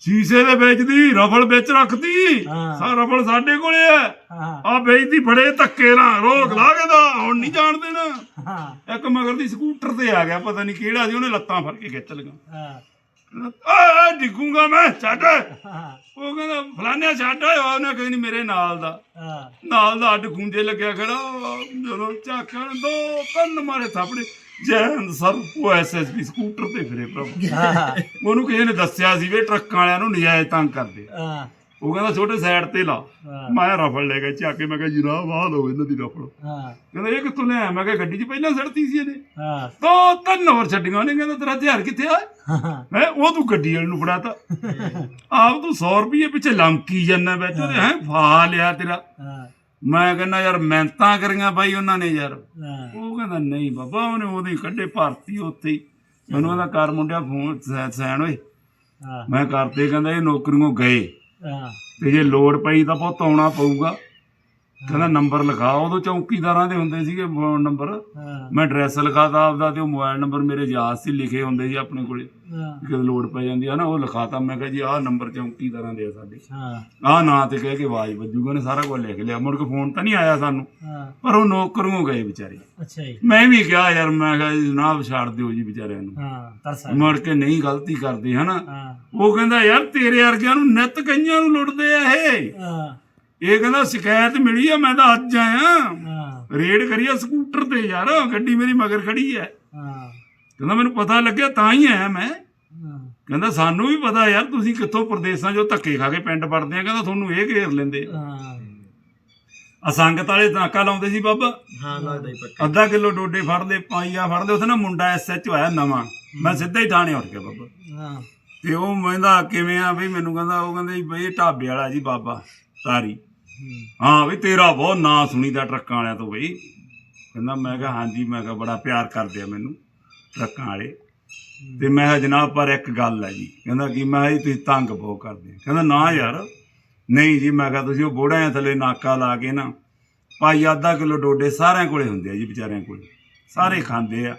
ਸ਼ੀਸ਼ੇ ਦੇ ਵਿੱਚ ਦੀ ਰਫਲ ਵਿੱਚ ਰੱਖਦੀ। ਹਾਂ। ਸਾ ਰਫਲ ਸਾਡੇ ਕੋਲੇ ਆ ਹਾਂ। ਆ ਵੇਚਦੀ ਬੜੇ ਧੱਕੇ ਨਾਲ ਰੋਕ ਲਾ ਹੁਣ ਨਹੀਂ ਜਾਣ ਦੇਣਾ। ਹਾਂ। ਇੱਕ ਮਗਰ ਦੀ ਸਕੂਟਰ ਤੇ ਆ ਗਿਆ ਪਤਾ ਨਹੀਂ ਕਿਹੜਾ ਸੀ ਉਹਨੇ ਲੱਤਾਂ ਫੜ ਕੇ ਖਿੱਚ ਲਗਾ ਹਾਂ। ਆ ਡਿੱਗੂਗਾ ਮੈਂ ਛੱਡ। ਹਾਂ। ਉਹ ਕਹਿੰਦਾ ਫਲਾਨਿਆ ਛੱਡ। ਆਇਆ ਉਹਨੇ ਕਹਿੰਦੀ ਮੇਰੇ ਨਾਲ ਦਾ। ਹਾਂ। ਨਾਲ ਦਾ ਅੱਡ ਖੁੰਝੇ ਲੱਗਿਆ ਖੜਾ ਉਹ ਜਦੋਂ ਝਾਕਣ ਦੋ ਕੰਨ ਮਾਰੇ ਥਾਪੜੇ। ਜੈਨ ਸਰ ਉਹ ਐਸਐਸਪੀ ਸਕੂਟਰ ਤੇ ਫਿਰੇ ਪ੍ਰਭੂ ਹਾਂ। ਉਹਨੂੰ ਕਿਸੇ ਨੇ ਦੱਸਿਆ ਸੀ ਵੀ ਟਰੱਕਾਂ ਵਾਲਿਆਂ ਨੂੰ ਨਜਾਇਜ਼ ਤੰਗ ਕਰਦੇ। ਹਾਂ। ਉਹ ਕਹਿੰਦਾ ਛੋਟੇ ਸਾਈਡ ਤੇ ਲਾ। ਮੈਂ ਰਫਲ ਲੈ ਕੇ ਚੱਕ ਕੇ ਮੈਂ ਕਿਹਾ ਜਨਾਬ ਆਹ ਲਓ ਇਹਨਾਂ ਦੀ ਰਫਲ। ਹਾਂ। ਕਹਿੰਦਾ ਇਹ ਕਿੱਥੋਂ ਲਿਆ ਮੈਂ ਕਿਹਾ ਗੱਡੀ 'ਚ ਪਹਿਲਾਂ ਸੜਤੀ ਸੀ ਇਹਨੇ। ਹਾਂ। ਦੋ ਤਿੰਨ ਹੋਰ ਛੱਡੀਆਂ ਉਹਨੇ ਕਹਿੰਦਾ ਤੇਰਾ ਹਥਿਆਰ ਕਿੱਥੇ ਆ? ਮੈਂ ਉਹ ਤੂੰ ਗੱਡੀ ਵਾਲੇ ਨੂੰ ਫੜਾਤਾ। ਆਪ ਤੂੰ 100 ਰੁਪਏ ਪਿੱਛੇ ਲੰਕੀ ਜਾਂਦਾ ਵਿੱਚ ਉਹਦੇ ਹੈ। ਫਾ ਲਿਆ ਤੇਰਾ। ਹਾਂ। ਮੈਂ ਕਹਿੰਦਾ ਯਾਰ ਮਿਹਨਤਾਂ ਕਰੀਆਂ ਬਾਈ ਉਹਨਾਂ ਨੇ ਯਾਰ। ਉਹ ਕਹਿੰਦਾ ਨਹੀਂ ਬਾਬਾ ਉਹਨੇ ਉਹਦੇ ਕੱਢੇ ਭਰਤੀ ਉੱਥੇ ਹੀ। ਮੈਨੂੰ ਉਹਦਾ ਕਰ ਮੁੰਡਿਆ ਫੋਨ ਸੈਨ ਓਏ। ਮੈਂ ਕਰਤੇ ਕਹਿੰਦਾ ਇਹ ਨੌਕਰੀਆਂ ਗਏ। ਤੇ ਜੇ ਲੋੜ ਪਈ ਤਾਂ ਪੁੱਤ ਆਉਣਾ ਪਊਗਾ। ਕਹਿੰਦਾ ਨੰਬਰ ਲਿਖਾ ਉਦੋਂ ਚੌਕੀਦਾਰਾਂ ਦੇ ਹੁੰਦੇ ਸੀਗੇ ਫੋਨ ਨੰਬਰ। ਹਾਂ। ਮੈਂ ਐਡਰੈਸ ਲਿਖਾਤਾ ਆਪਦਾ ਤੇ ਉਹ ਮੋਬਾਈਲ ਨੰਬਰ ਮੇਰੇ ਯਾਦ ਸੀ ਲਿਖੇ ਹੁੰਦੇ ਸੀ ਆਪਣੇ ਕੋਲੇ। ਕਿਤੇ ਲੋੜ ਪੈ ਜਾਂਦੀ ਆ ਨਾ ਉਹ ਲਿਖਾਤਾ। ਮੈਂ ਕਿਹਾ ਜੀ ਆਹ ਨੰਬਰ ਚੌਕੀਦਾਰਾਂ ਦੇ ਆ ਸਾਡੇ। ਹਾਂ। ਆਹ ਨਾਂ ਤੇ ਕਹਿ ਕੇ ਆਵਾਜ਼ ਵੱਜੂਗਾ ਨੇ ਸਾਰਾ ਕੁਝ ਲਿਖ ਲਿਆ। ਮੁੜ ਕੇ ਫੋਨ ਤਾਂ ਨਹੀਂ ਆਇਆ ਸਾਨੂੰ। ਹਾਂ। ਪਰ ਉਹ ਨੌਕਰੋਂ ਗਏ ਵਿਚਾਰੇ। ਅੱਛਾ ਜੀ। ਮੈਂ ਵੀ ਕਿਹਾ ਯਾਰ ਮੈਂ ਕਿਹਾ ਜੀ ਜਨਾਬ ਛੱਡ ਦਿਓ ਜੀ ਵਿਚਾਰਿਆਂ ਨੂੰ। ਹਾਂ ਤਰਸ ਮੁੜ ਕੇ ਨਹੀਂ ਗਲਤੀ ਕਰਦੇ ਹਨਾ। ਉਹ ਕਹਿੰਦਾ ਯਾਰ ਤੇਰੇ ਵਰਗਿਆਂ ਨੂੰ ਨਿਤ ਕਈਆਂ ਨੂੰ ਲੁੱਟਦੇ ਆ ਇਹ। ਹਾਂ। ਇਹ ਕਹਿੰਦਾ ਸ਼ਿਕਾਇਤ ਮਿਲੀ ਆ ਮੈਂ ਤਾਂ ਅੱਜ ਆਇਆ। ਰੇਡ ਕਰੀਆ ਸਕੂਟਰ ਤੇ ਯਾਰ ਗੱਡੀ ਮੇਰੀ ਮਗਰ ਖੜੀ ਹੈ। ਕਹਿੰਦਾ ਮੈਨੂੰ ਪਤਾ ਲੱਗਿਆ ਤਾਂ ਹੀ ਆਇਆ ਮੈਂ। ਕਹਿੰਦਾ ਸਾਨੂੰ ਵੀ ਪਤਾ ਯਾਰ ਤੁਸੀਂ ਕਿੱਥੋਂ ਪ੍ਰਦੇਸ਼ਾਂ 'ਚੋਂ ਧੱਕੇ ਖਾ ਕੇ ਪਿੰਡ ਪੜਦੇ ਆ? ਕਹਿੰਦਾ ਤੁਹਾਨੂੰ ਇਹ ਘੇਰ ਲੈਂਦੇ ਹਾਂ। ਆ ਸੰਗਤ ਵਾਲੇ ਨਾਕਾ ਲਾਉਂਦੇ ਸੀ ਬਾਬਾ। ਹਾਂ ਲੱਗਦਾ ਹੀ ਪੱਕਾ। ਅੱਧਾ ਕਿਲੋ ਡੋਡੇ ਫੜਦੇ ਪਾਈਆ ਫੜਦੇ ਉੱਥੇ ਨਾ ਮੁੰਡਾ ਐਸਐਚ ਆਇਆ ਨਵਾਂ। ਮੈਂ ਸਿੱਧਾ ਹੀ ਥਾਣੇ ਉੱਠ ਗਿਆ ਬਾਬਾ। ਹਾਂ। ਤੇ ਉਹ ਕਹਿੰਦਾ ਕਿਵੇਂ ਆ? ਬਈ ਮੈਨੂੰ ਕਹਿੰਦਾ ਉਹ ਕਹਿੰਦਾ ਜੀ ਬਈ ਇਹ ਢਾਬੇ ਵਾਲਾ ਜੀ ਬਾਬਾ ਤਾਰੀ। ਹੂੰ, ਵੀ ਤੇਰਾ ਬਹੁਤ ਨਾਂ ਸੁਣੀਦਾ ਟਰੱਕਾਂ ਵਾਲਿਆਂ ਤੋਂ ਬਈ। ਕਹਿੰਦਾ ਮੈਂ ਕਿਹਾ ਹਾਂਜੀ ਮੈਂ ਕਿਹਾ ਬੜਾ ਪਿਆਰ ਕਰਦੇ ਆ ਮੈਨੂੰ ਟਰੱਕਾਂ ਵਾਲੇ। ਤੇ ਮੈਂ ਕਿਹਾ ਜਨਾਬ ਪਰ ਇੱਕ ਗੱਲ ਹੈ ਜੀ। ਕਹਿੰਦਾ ਕਿ ਮੈਂ ਜੀ ਤੁਸੀਂ ਤੰਗ ਬਹੁਤ ਕਰਦੇ। ਕਹਿੰਦਾ ਨਾ ਯਾਰ ਨਹੀਂ ਜੀ ਮੈਂ ਕਿਹਾ ਤੁਸੀਂ ਉਹ ਬੋੜਿਆਂ ਥੱਲੇ ਨਾਕਾ ਲਾ ਕੇ ਨਾ ਭਾਈ ਅੱਧਾ ਕਿਲੋ ਡੋਡੇ ਸਾਰਿਆਂ ਕੋਲੇ ਹੁੰਦੇ ਆ ਜੀ ਵਿਚਾਰਿਆਂ ਕੋਲੇ। ਸਾਰੇ ਖਾਂਦੇ ਆ।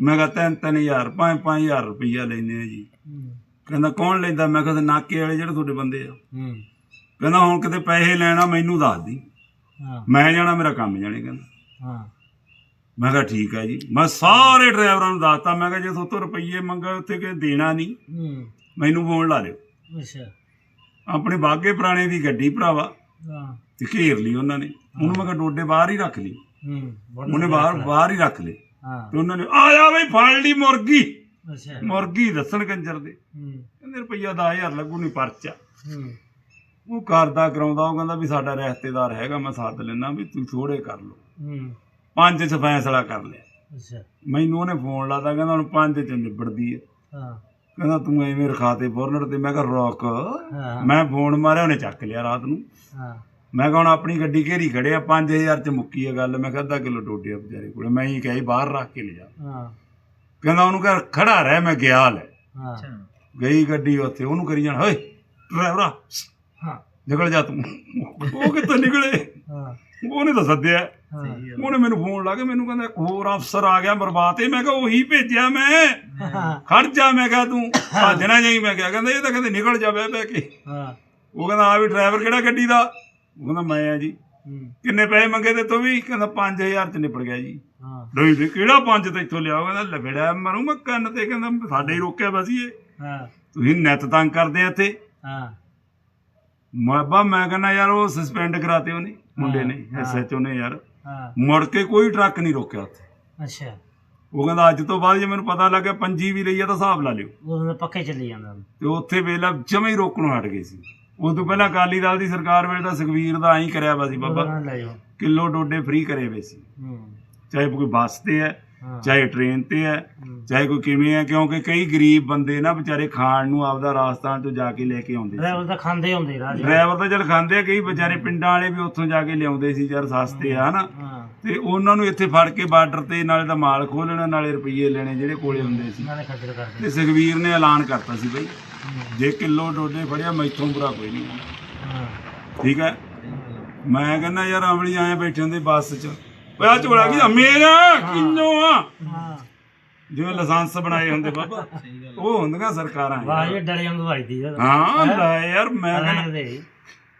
ਮੈਂ ਕਿਹਾ ਤਿੰਨ ਤਿੰਨ ਹਜ਼ਾਰ ਪੰਜ ਪੰਜ ਹਜ਼ਾਰ ਰੁਪਈਆ ਲੈਂਦੇ ਆ ਜੀ। ਕਹਿੰਦਾ ਕੌਣ ਲੈਂਦਾ? ਮੈਂ ਕਿਹਾ ਨਾਕੇ ਵਾਲੇ ਜਿਹੜੇ ਤੁਹਾਡੇ ਬੰਦੇ ਆ। ਕਹਿੰਦਾ ਹੁਣ ਕਿਤੇ ਪੈਸੇ ਲੈਣਾ ਮੈਨੂੰ ਦੱਸ ਦੀ। ਹਾਂ। ਮੈਂ ਜਾਣਾ ਮੇਰਾ ਕੰਮ ਜਾਣੇ ਕਹਿੰਦਾ। ਹਾਂ। ਮੈਂ ਕਿਹਾ ਠੀਕ ਹੈ ਜੀ। ਮੈਂ ਸਾਰੇ ਡਰਾਈਵਰਾਂ ਨੂੰ ਦੱਸਤਾ। ਮੈਂ ਕਿਹਾ ਜੇ ਤੁਹਾਤੋਂ ਰੁਪਈਏ ਮੰਗਾ ਉੱਥੇ ਕਿ ਦੇਣਾ ਨਹੀਂ ਹੂੰ। ਮੈਨੂੰ ਫੋਨ ਲਾ ਲਿਓ ਅੱਛਾ। ਆਪਣੇ ਬਾਗੇ ਪੁਰਾਣੇ ਦੀ ਗੱਡੀ ਭਰਾਵਾ ਹਾਂ। ਤੇ ਘੇਰ ਲਈ ਉਹਨਾਂ ਨੇ। ਉਹਨੂੰ ਮੈਂ ਕਿਹਾ ਡੋਡੇ ਬਾਹਰ ਹੀ ਰੱਖ ਲਈ। ਹੂੰ। ਉਹਨੇ ਬਾਹਰ ਬਾਹਰ ਹੀ ਰੱਖ ਲਏ। ਹਾਂ। ਤੇ ਉਹਨਾਂ ਨੇ ਆ ਜਾ ਬਈ ਫੜ ਲਈ ਮੁਰਗੀ। ਅੱਛਾ। ਮੁਰਗੀ ਦੱਸਣ ਕੰਜਰ ਦੇ। ਹੂੰ। ਕਹਿੰਦੇ ਰੁਪਈਆ 10000 ਲੱਗੂ ਨਹੀਂ ਪਰਚਾ। ਹੂੰ। ਉਹ ਕਰਦਾ ਕਰਾਉਂਦਾ ਉਹ ਕਹਿੰਦਾ ਵੀ ਸਾਡਾ ਰਿਸ਼ਤੇਦਾਰ ਹੈਗਾ ਮੈਂ ਸੱਦ ਲੈਣਾ ਵੀ ਤੂੰ ਥੋੜੇ ਕਰ ਹੂੰ। ਪੰਜ ਚ ਫੈਸਲਾ ਕਰ ਲਿਆ। ਅੱਛਾ। ਮੈਨੂੰ ਉਹਨੇ ਫੋਨ ਲਾਤਾ ਕਹਿੰਦਾ ਹੁਣ ਪੰਜ ਚ ਨਿਬੜਦੀ ਹੈ ਹਾਂ। ਕਹਿੰਦਾ ਤੂੰ ਐਵੇਂ ਰਖਾਤੇ ਫੋਰਨਰ ਤੇ ਮੈਂ ਕਿਹਾ ਰੋਕ। ਮੈਂ ਫੋਨ ਮਾਰਿਆ ਉਹਨੇ ਚੱਕ ਲਿਆ ਰਾਤ ਨੂੰ। ਹਾਂ। ਮੈਂ ਕਿਹਾ ਹੁਣ ਆਪਣੀ ਗੱਡੀ ਘੇਰੀ ਖੜੇ ਆ 5000 ਚ ਮੁੱਕੀ ਆ ਗੱਲ। ਮੈਂ ਕਿਹਾ ਅੱਧਾ ਕਿਲੋ ਡੋਡੇ ਆ ਵਿਚਾਰੇ ਕੋਲੇ। ਮੈਂ ਹੀ ਕਹੀ ਬਾਹਰ ਰੱਖ ਕੇ ਲਿਜਾ ਹਾਂ। ਕਹਿੰਦਾ ਉਹਨੂੰ ਕਹ ਖੜਾ ਰਹਿ ਮੈਂ ਗਿਆ ਲੈ। ਹਾਂ। ਗਈ ਗੱਡੀ ਉੱਥੇ ਉਹਨੂੰ ਕਰੀ ਜਾਣ ਓਏ ਡਰਾਈਵਰਾ ਹਾਂ ਨਿਕਲ ਜਾ ਤੂੰ ਉਹ ਕਿੱਥੇ ਨਿਕਲੇ ਹਾਂ ਉਹਨੇ ਤਾਂ ਸੱਦਿਆ ਉਹਨੇ ਮੈਨੂੰ ਫੋਨ ਲਾ ਕੇ ਮੈਨੂੰ ਕਹਿੰਦਾ ਇੱਕ ਹੋਰ ਅਫਸਰ ਆ ਗਿਆ ਬਰਬਾਤੇ ਮੈਂ ਕਿਹਾ ਉਹੀ ਭੇਜਿਆ ਮੈਂ ਖੜ ਜਾ ਮੈਂ ਕਿਹਾ ਤੂੰ ਭੱਜ ਨਾ ਜਾਈ ਮੈਂ ਕਿਹਾ ਕਹਿੰਦਾ ਇਹ ਤਾਂ ਕਹਿੰਦੇ ਨਿਕਲ ਜਾ ਬਹਿ ਬਹਿ ਕੇ ਹਾਂ ਉਹ ਕਹਿੰਦਾ ਆ ਵੀ ਡਰਾਈਵਰ ਕਿਹੜਾ ਗੱਡੀ ਦਾ ਉਹ ਕਹਿੰਦਾ ਮੈਂ ਆ ਜੀ ਕਿੰਨੇ ਪੈਸੇ ਮੰਗੇ ਤੇ ਤੂੰ ਵੀ ਕਹਿੰਦਾ 5000 ਚ ਨਿਪੜ ਗਿਆ ਜੀ ਹਾਂ ਨਹੀਂ ਵੀ ਕਿਹੜਾ ਪੰਜ ਤੇ ਇੱਥੋਂ ਲਿਆ ਉਹ ਕਹਿੰਦਾ ਲਵੇੜਾ ਮਰੂ ਮੈਂ ਕੰਨ ਤੇ ਕਹਿੰਦਾ ਸਾਡੇ ਹੀ ਰੋਕਿਆ ਬਸ ਇਹ ਹਾਂ ਤੁਸੀਂ ਨਿਤ ਤੰਗ ਕਰਦੇ ਆ ਇੱਥੇ ਹਾਂ ਮਾਬਾ ਮੈਂ ਕਹਿੰਦਾ ਯਾਰ ਉਹ ਸਸਪੈਂਡ ਕਰਾਤੇ ਉਹਨੇ ਮੁੰਡੇ ਨੇ ਹਾਂ। ਐਸਐਚਓ ਨੇ ਯਾਰ। ਹਾਂ। ਮੁੜ ਕੇ ਕੋਈ ਟਰੱਕ ਨਹੀਂ ਰੋਕਿਆ ਉੱਥੇ। ਅੱਛਾ। ਉਹ ਕਹਿੰਦਾ ਅੱਜ ਤੋਂ ਬਾਅਦ ਜੇ ਮੈਨੂੰ ਪਤਾ ਲੱਗਿਆ ਪੰਜੀ ਵੀ ਲਈ ਆ ਤਾਂ ਹਿਸਾਬ ਲਾ ਲਿਓ। ਉਹ ਪੱਕੇ ਚੱਲੀ ਜਾਂਦਾ। ਤੇ ਉੱਥੇ ਵੇਲਾ ਜਮੇ ਹੀ ਰੋਕਣੋਂ ਹਟ ਗਏ ਸੀ। ਉਸ ਤੋਂ ਪਹਿਲਾਂ ਅਕਾਲੀ ਦਲ ਦੀ ਸਰਕਾਰ ਵੇਲੇ ਤਾਂ ਸੁਖਵੀਰ ਦਾ ਐਂ ਕਰਿਆ ਵਾ ਸੀ ਉਹਦਾ ਬਾਬਾ ਨਾਂ ਲੈ ਜਾਓ। ਕਿਲੋ ਡੋਡੇ ਫ੍ਰੀ ਕਰੇ ਵੇ ਸੀ। ਹੂੰ। ਚਾਹੇ ਕੋਈ ਬੱਸ ਤੇ ਹਾਂ ਚਾਹੇ ਟ੍ਰੇਨ ਤੇ ਹੈ। ਚਾਹੇ ਕੋਈ ਕਿਵੇਂ ਹੈ ਕਿਉਂਕਿ ਕਈ ਗਰੀਬ ਬੰਦੇ ਨਾ ਵਿਚਾਰੇ ਖਾਣ ਨੂੰ ਆਪਦਾ ਰਾਜਸਥਾਨ ਤੋਂ ਜਾ ਕੇ ਲੈ ਕੇ ਆਉਂਦੇ ਡਰਾਈਵਰ ਤਾਂ ਖਾਂਦੇ ਹੁੰਦੇ ਰਾਜ। ਡਰਾਈਵਰ ਤਾਂ ਚਲ ਖਾਂਦੇ ਆ ਕਈ ਵਿਚਾਰੇ ਪਿੰਡਾਂ ਵਾਲੇ ਵੀ ਉੱਥੋਂ ਜਾ ਕੇ ਲਿਆਉਂਦੇ ਸੀ ਯਾਰ ਸਸਤੇ ਆ ਹਨਾ। ਤੇ ਉਹਨਾਂ ਨੂੰ ਇੱਥੇ ਫੜ ਕੇ ਬਾਰਡਰ ਤੇ ਨਾਲੇ ਤਾਂ ਮਾਲ ਖੋਲਣਾ ਨਾਲੇ ਰੁਪਈਏ ਲੈਣੇ ਜਿਹੜੇ ਕੋਲੇ ਹੁੰਦੇ ਸੀ। ਨਾਲੇ ਖੱਜਲ ਕਰਦੇ। ਤੇ ਸੁਖਵੀਰ ਨੇ ਐਲਾਨ ਕਰਤਾ ਸੀ ਬਈ। ਜੇ ਕਿਲੋ ਡੋਡੇ ਫੜਿਆ ਮੈਥੋਂ ਬੁਰਾ ਕੋਈ ਨਹੀਂ। ਠੀਕ ਹੈ? ਮੈਂ ਕਹਿੰਦਾ ਯਾਰ ਅਮਲੀ ਆਏ ਬੈਠੇ ਹੁੰਦੇ ਬੱਸ 'ਚ। ਓਏ ਆ ਝੋਲਾ ਕੀ? ਮੇਰਾ ਕਿੰਨੋ ਆ? ਹਾਂ। ਜਿਵੇਂ ਲਾਇਸੈਂਸ ਬਣਾਏ ਹੁੰਦੇ ਬਾਬਾ ਉਹ ਹੁੰਦੀਆਂ ਸਰਕਾਰਾਂ ਵਾਹ। ਇਹ ਡਲੇ ਵਾਂਗੂ ਵੱਜਦੀ ਆ। ਹਾਂ ਲੈ ਯਾਰ ਮੈਂ ਕਹਿੰਦਾ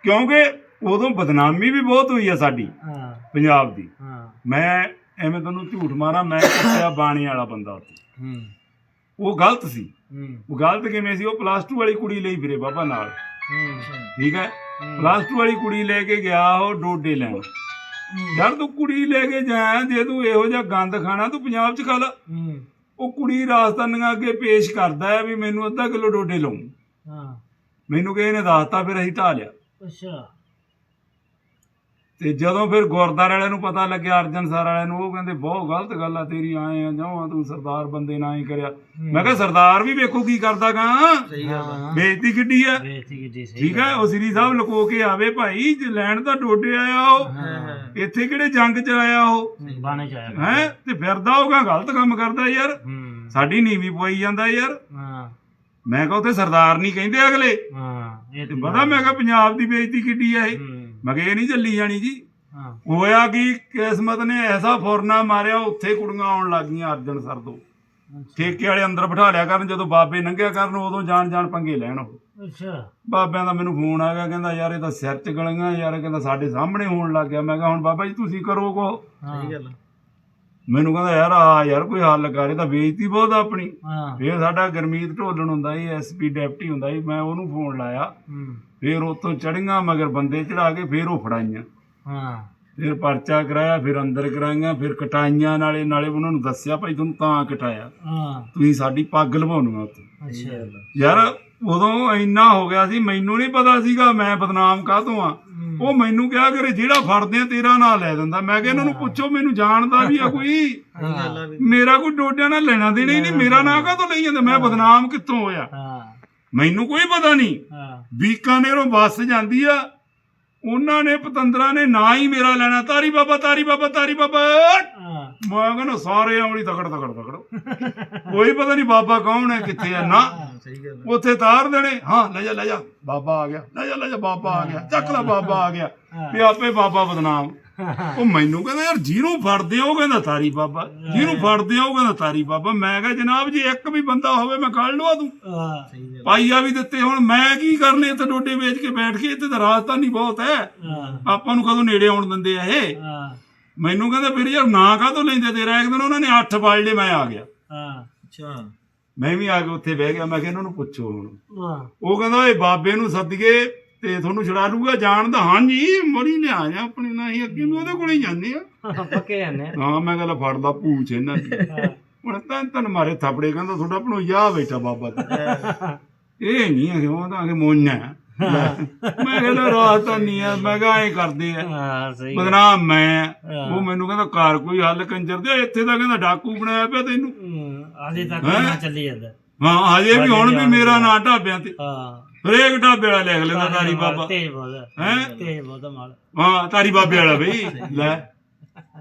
ਕਿਉਂਕਿ ਉਦੋਂ ਬਦਨਾਮੀ ਵੀ ਬਹੁਤ ਹੋਈ ਆ ਸਾਡੀ ਹਾਂ। ਪੰਜਾਬ ਦੀ। ਹਾਂ। ਮੈਂ ਐਵੇਂ ਤੁਹਾਨੂੰ ਝੂਠ ਮਾਰਾਂ ਮੈਂ ਕਿਹਾ ਬਾਣੀ ਵਾਲਾ ਬੰਦਾ ਉੱਥੇ। ਹੂੰ। ਉਹ ਗਲਤ ਸੀ। ਹੂੰ। ਉਹ ਗਲਤ ਕਿਵੇਂ ਸੀ? ਉਹ ਪਲੱਸ 2 ਵਾਲੀ ਕੁੜੀ ਲਈ ਫਿਰੇ ਬਾਬਾ ਨਾਲ। ਹੂੰ। ਠੀਕ ਹੈ? ਪਲੱਸ 2 ਵਾਲੀ ਕੁੜੀ ਲੈ ਕੇ ਗਿਆ ਉਹ ਡੋਡੇ ਲੈਣ। ਯਾਰ ਤੂੰ ਕੁੜੀ ਲੈ ਕੇ ਜਾਇਆ ਜੇ ਤੂੰ ਇਹੋ ਜਿਹਾ ਗੰਦ ਖਾਣਾ ਤੂੰ ਪੰਜਾਬ 'ਚ ਖਾ ਲਾ। ਹੂੰ। ਉਹ ਕੁੜੀ ਰਾਜਸਥਾਨੀਆਂ ਅੱਗੇ ਪੇਸ਼ ਕਰਦਾ ਹੈ ਵੀ ਮੈਨੂੰ ਅੱਧਾ ਕਿਲੋ ਡੋਡੇ ਲਾਉਂ ਹਾਂ। ਮੈਨੂੰ ਕਿਸੇ ਨੇ ਦੱਸਤਾ ਫਿਰ ਅਸੀਂ ਢਾ ਲਿਆ। ਅੱਛਾ। ਤੇ ਜਦੋਂ ਫਿਰ ਗੁਰਦਾਰ ਵਾਲਿਆਂ ਨੂੰ ਪਤਾ ਲੱਗਿਆ ਅਰਜਨ ਸਰ ਵਾਲਿਆਂ ਨੂੰ ਉਹ ਕਹਿੰਦੇ ਬਹੁਤ ਗਲਤ ਗੱਲ ਆ ਤੇਰੀ ਆਏ ਆ ਜਾਵਾਂ ਤੂੰ ਸਰਦਾਰ ਬੰਦੇ ਨਾਲ ਹੀ ਕਰਿਆ। ਮੈਂ ਕਿਹਾ ਸਰਦਾਰ ਵੀ ਵੇਖੋ ਕੀ ਕਰਦਾ ਗਾ। ਹਾਂ ਬੇਇੱਜ਼ਤੀ ਕਿੱਡੀ ਆ। ਬੇਇੱਜ਼ਤੀ ਕੀਤੀ ਸਹੀ ਠੀਕ ਹੈ ਉਹ ਸ੍ਰੀ ਸਾਹਿਬ ਲੁਕੋ ਕੇ ਆਵੇ ਭਾਈ ਜੇ ਲੈਣ ਤਾਂ ਡੋਡੇ ਆਇਆ ਉਹ। ਇੱਥੇ ਕਿਹੜੇ ਜੰਗ 'ਚ ਆਇਆ ਉਹ? ਬਾਣੇ ਚ ਆਇਆ। ਹੈ? ਤੇ ਫਿਰਦਾ ਹੋਗਾ ਗਲਤ ਕੰਮ ਕਰਦਾ ਯਾਰ। ਸਾਡੀ ਨੀਵੀਂ ਪਵਾਈ ਜਾਂਦਾ ਯਾਰ। ਹਾਂ। ਮੈਂ ਕਿਹਾ ਉੱਥੇ ਸਰਦਾਰ ਨਹੀਂ ਕਹਿੰਦੇ ਅਗਲੇ। ਹਾਂ ਇਹ ਤੇ ਪਤਾ ਮੈਂ ਕਿਹਾ ਪੰਜਾਬ ਦੀ ਬੇਇੱਜ਼ਤੀ ਕਿੱਡੀ ਆ ਇਹ। ਮੈਂ ਕਿਹਾ ਇਹ ਨਹੀਂ ਚੱਲੀ ਜਾਣੀ ਜੀ। ਹਾਂ। ਹੋਇਆ ਕਿ ਕਿਸਮਤ ਨੇ ਐਸਾ ਫੁਰਨਾ ਮਾਰਿਆ ਉੱਥੇ ਕੁੜੀਆਂ ਆਉਣ ਲੱਗੀਆਂ ਅਰਜਨ ਸਰ ਤੋਂ। ਠੇਕੇ ਵਾਲੇ ਅੰਦਰ ਬਿਠਾ ਲਿਆ ਕਰਨ ਜਦੋਂ ਬਾਬੇ ਲੰਘਿਆ ਕਰਨ ਉਦੋਂ ਜਾਣ ਜਾਣ ਪੰਗੇ ਲੈਣ ਉਹ। ਅੱਛਾ। ਬਾਬਿਆਂ ਦਾ ਮੈਨੂੰ ਫੋਨ ਆ ਗਿਆ ਕਹਿੰਦਾ ਯਾਰ ਇਹ ਤਾਂ ਸਿਰ 'ਚ ਗਲੀਆਂ ਯਾਰ ਕਹਿੰਦਾ ਸਾਡੇ ਸਾਹਮਣੇ ਹੋਣ ਲੱਗ ਗਿਆ। ਮੈਂ ਕਿਹਾ ਹੁਣ ਬਾਬਾ ਜੀ ਤੁਸੀਂ ਕਰੋ ਕੋ ਸਹੀ ਗੱਲ ਮੈਨੂੰ ਕਹਿੰਦਾ ਯਾਰ ਆ ਯਾਰ ਕੋਈ ਹੱਲ ਕਰ ਇਹ ਤਾਂ ਬੇਇੱਜ਼ਤੀ ਬਹੁਤ ਆ ਆਪਣੀ। ਹਾਂ। ਫੇਰ ਸਾਡਾ ਗਰਮੀਤ ਢੋਲਣ ਹੁੰਦਾ ਸੀ ਐਸਪੀ ਡੈਪਟੀ ਹੁੰਦਾ ਸੀ ਮੈਂ ਉਹਨੂੰ ਫੋਨ ਲਾਇਆ। ਹੂੰ। ਫੇਰ ਉਤੋਂ ਚੜੀਆਂ ਮਗਰ ਬੰਦੇ ਚੜਾ ਕੇ ਫੇਰ ਉਹ ਫੜਾਈਆਂ। ਹਾਂ। ਫਿਰ ਪਰਚਾ ਕਰਾਇਆ ਫਿਰ ਅੰਦਰ ਕਰਾਈਆਂ ਫਿਰ ਕਟਾਈਆਂ ਨਾਲੇ ਨਾਲੇ ਉਹਨਾਂ ਨੂੰ ਦੱਸਿਆ ਭਾਈ ਤੁਹਾਨੂੰ ਤਾਂ ਕਟਾਇਆ। ਹਾਂ। ਤੁਸੀਂ ਸਾਡੀ ਪੱਗ ਲਵਾਉਣੀ ਉੱਥੇ। ਅੱਛਾ। ਯਾਰ ਉਦੋਂ ਇੰਨਾ ਹੋ ਗਿਆ ਸੀ ਮੈਨੂੰ ਨਹੀਂ ਪਤਾ ਸੀਗਾ ਮੈਂ ਬਦਨਾਮ ਕਾਹਤੋਂ ਆ? ਉਹ ਮੈਨੂੰ ਕਿਹਾ ਕਰੇ ਜਿਹੜਾ ਫੜਦੇ ਆ ਤੇਰਾ ਨਾਂ ਲੈ ਦਿੰਦਾ। ਮੈਂ ਕਿਹਾ ਇਹਨਾਂ ਨੂੰ ਪੁੱਛੋ ਮੈਨੂੰ ਜਾਣਦਾ ਵੀ ਆ ਕੋਈ। ਮੇਰਾ ਕੋਈ ਡੋਡਿਆਂ ਨਾਲ ਲੈਣਾ ਦੇਣਾ ਹੀ ਨਹੀਂ ਮੇਰਾ ਨਾਂ ਕਾਹਤੋਂ ਲਈ ਜਾਂਦਾ? ਮੈਂ ਬਦਨਾਮ ਕਿੱਥੋਂ ਹੋਇਆ? ਹਾਂ। ਮੈਨੂੰ ਕੋਈ ਪਤਾ ਨਹੀਂ। ਹਾਂ। ਬੀਕਾਨੇਰੋਂ ਬੱਸ ਜਾਂਦੀ ਆ। ਉਹਨਾਂ ਨੇ ਪਤੰਦਰਾਂ ਨੇ ਨਾ ਹੀ ਮੇਰਾ ਲੈਣਾ। ਤਾਰੀ ਬਾਬਾ ਤਾਰੀ ਬਾਬਾ ਤਾਰੀ ਬਾਬਾ। ਹਾਂ। ਮੈਂ ਕਹਿੰਦਾ ਸਾਰੇ ਆਉਣੀ ਤਕੜ ਤਕੜ ਤਕੜ। ਕੋਈ ਪਤਾ ਨਹੀਂ ਬਾਬਾ ਕੌਣ ਹੈ ਕਿੱਥੇ ਆ ਨਾ। ਸਹੀ ਗੱਲ ਉੱਥੇ ਤਾਰ ਦੇਣੇ। ਹਾਂ ਲੈ ਜਾ ਲੈ ਜਾ। ਬਾਬਾ ਆ ਗਿਆ। ਲੈ ਜਾ ਲੈ ਜਾ ਬਾਬਾ ਆ ਗਿਆ। ਚੱਕ ਲੈ ਬਾਬਾ ਆ ਗਿਆ। ਵੀ ਆਪੇ ਬਾਬਾ ਬਦਨਾਮ। ਉਹ ਮੈਨੂੰ ਕਹਿੰਦਾ ਯਾਰ ਜਿਹਨੂੰ ਫੜਦੇ ਉਹ ਕਹਿੰਦਾ ਤਾਰੀ ਬਾਬਾ। ਜਿਹਨੂੰ ਫੜਦੇ ਉਹ ਕਹਿੰਦਾ ਤਾਰੀ ਬਾਬਾ। ਮੈਂ ਕਿਹਾ ਜਨਾਬ ਜੀ ਇੱਕ ਵੀ ਬੰਦਾ ਹੋਵੇ ਮੈਂ ਕੱਢ ਲਵਾ ਦੂੰ। ਹਾਂ ਪਾਈਆ ਵੀ ਦਿੱਤੇ ਹੁਣ। ਮੈਂ ਕੀ ਕਰਨੇ ਇੱਥੇ ਡੋਡੇ ਵੇਚ ਕੇ ਬੈਠ ਕੇ? ਇੱਥੇ ਤਾਂ ਰਾਜਧਾਨੀ ਬਹੁਤ ਹੈ। ਹਾਂ। ਆਪਾਂ ਨੂੰ ਕਦੋਂ ਨੇੜੇ ਆਉਣ ਦਿੰਦੇ ਆ ਇਹ? ਹਾਂ। ਮੈਨੂੰ ਕਹਿੰਦਾ ਫਿਰ ਯਾਰ ਨਾ ਕਾਹਤੋਂ ਲੈਂਦੇ ਤੇਰਾ? ਇੱਕ ਦਿਨ ਉਹਨਾਂ ਨੇ ਅੱਠ ਫੜ ਲਏ ਮੈਂ ਆ ਗਿਆ। ਹਾਂ ਅੱਛਾ। ਮੈਂ ਵੀ ਆ ਕੇ ਉੱਥੇ ਬਹਿ ਗਿਆ ਮੈਂ ਕਿਹਾ ਇਹਨਾਂ ਨੂੰ ਪੁੱਛੋ ਹੁਣ। ਹਾਂ। ਉਹ ਕਹਿੰਦਾ ਓਏ ਬਾਬੇ ਨੂੰ ਸੱਦੀਏ ਤੇ ਤੁਹਾਨੂੰ ਛੁਡਾ ਲੂਗਾ ਜਾਣਦਾ ਹਾਂਜੀ ਮੜੀ ਲਿਆ ਜਾ ਆਪਣੇ ਨਾਲ ਹੀ ਅੱਗੇ ਵੀ ਉਹਦੇ ਕੋਲੇ ਹੀ ਜਾਂਦੇ ਆ। ਪੱਕੇ ਆਨੇ ਹਾਂ ਮੈਂ ਕਹਿੰਦਾ ਫੜਦਾ ਪੂਛ ਇਹਨਾਂ ਦੀ। ਹੁਣ ਤਾਂ ਤਨ ਮਾਰੇ ਥਾਪੜੇ ਕਹਿੰਦਾ ਤੁਹਾਡਾ ਭਣੋਈਆ ਬੈਠਾ ਬਾਬਾ ਤੇ ਇਹ ਨਹੀਂ ਹੈ ਉਹ ਤਾਂ ਕਿ ਮੋਨਾ ਹੈ। ਮੈਂ ਕਹਿੰਦਾ ਰਾਤ ਤਾਂ ਨਹੀਂ ਆ ਮੈਂ ਕਿਹਾ ਐ ਕਰਦੇ ਆ। ਹਾਂ ਸਹੀ ਬਦਨਾਮ ਮੈਂ। ਉਹ ਮੈਨੂੰ ਕਹਿੰਦਾ ਘਰ ਕੋਈ ਹੱਲ ਕੰਜਰ ਦੇ ਇੱਥੇ ਤਾਂ ਕਹਿੰਦਾ ਡਾਕੂ ਬਣਾਇਆ ਪਿਆ ਤੈਨੂੰ। ਅਜੇ ਤੱਕ ਨਾ ਚੱਲੀ ਜਾਂਦਾ। ਹਾਂ ਹਜੇ ਵੀ ਹੁਣ ਵੀ ਮੇਰਾ ਨਾਂ ਢਾਬਿਆਂ ਤੇ। ਹਾਂ। ਹਰੇਕ ਢਾਬੇ ਵਾਲਾ ਲਿਖ ਲੈਂਦਾ ਤਾਰੀ ਬਾਬਾ। ਤੇਜ ਬਹੁਤ ਹੈ? ਤੇਜ ਬਹੁਤ ਮਾਲ। ਹਾਂ ਤਾਰੀ ਬਾਬੇ ਵਾਲਾ ਬਈ ਲੈ।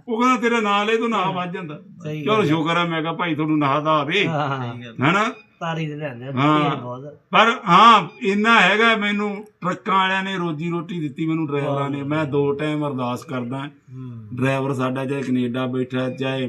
ਉਹ ਕਹਿੰਦਾ ਤੇਰੇ ਨਾਲ ਇਹ ਤੋਂ ਨਾਂ ਵੱਜ ਜਾਂਦਾ। ਸਹੀ ਚਲੋ ਸ਼ੁਕਰ ਆ ਮੈਂ ਕਿਹਾ ਭਾਈ ਤੁਹਾਨੂੰ ਨਾਂ ਦਾ ਆਵੇ। ਹਾਂ। ਹੈਨਾ? ਤਾਰੀ ਦੇ ਲੈਂਦੇ ਹਾਂ। ਬਹੁਤ। ਪਰ ਹਾਂ ਇੰਨਾ ਹੈਗਾ ਮੈਨੂੰ ਟਰੱਕਾਂ ਵਾਲਿਆਂ ਨੇ ਰੋਜੀ ਰੋਟੀ ਦਿੱਤੀ ਮੈਨੂੰ ਡਰਾਈਵਰਾਂ ਨੇ। ਮੈਂ ਦੋ ਟਾਈਮ ਅਰਦਾਸ ਕਰਦਾ। ਹੂੰ। ਡਰਾਈਵਰ ਸਾਡਾ ਚਾਹੇ ਕੈਨੇਡਾ ਬੈਠਾ ਚਾਹੇ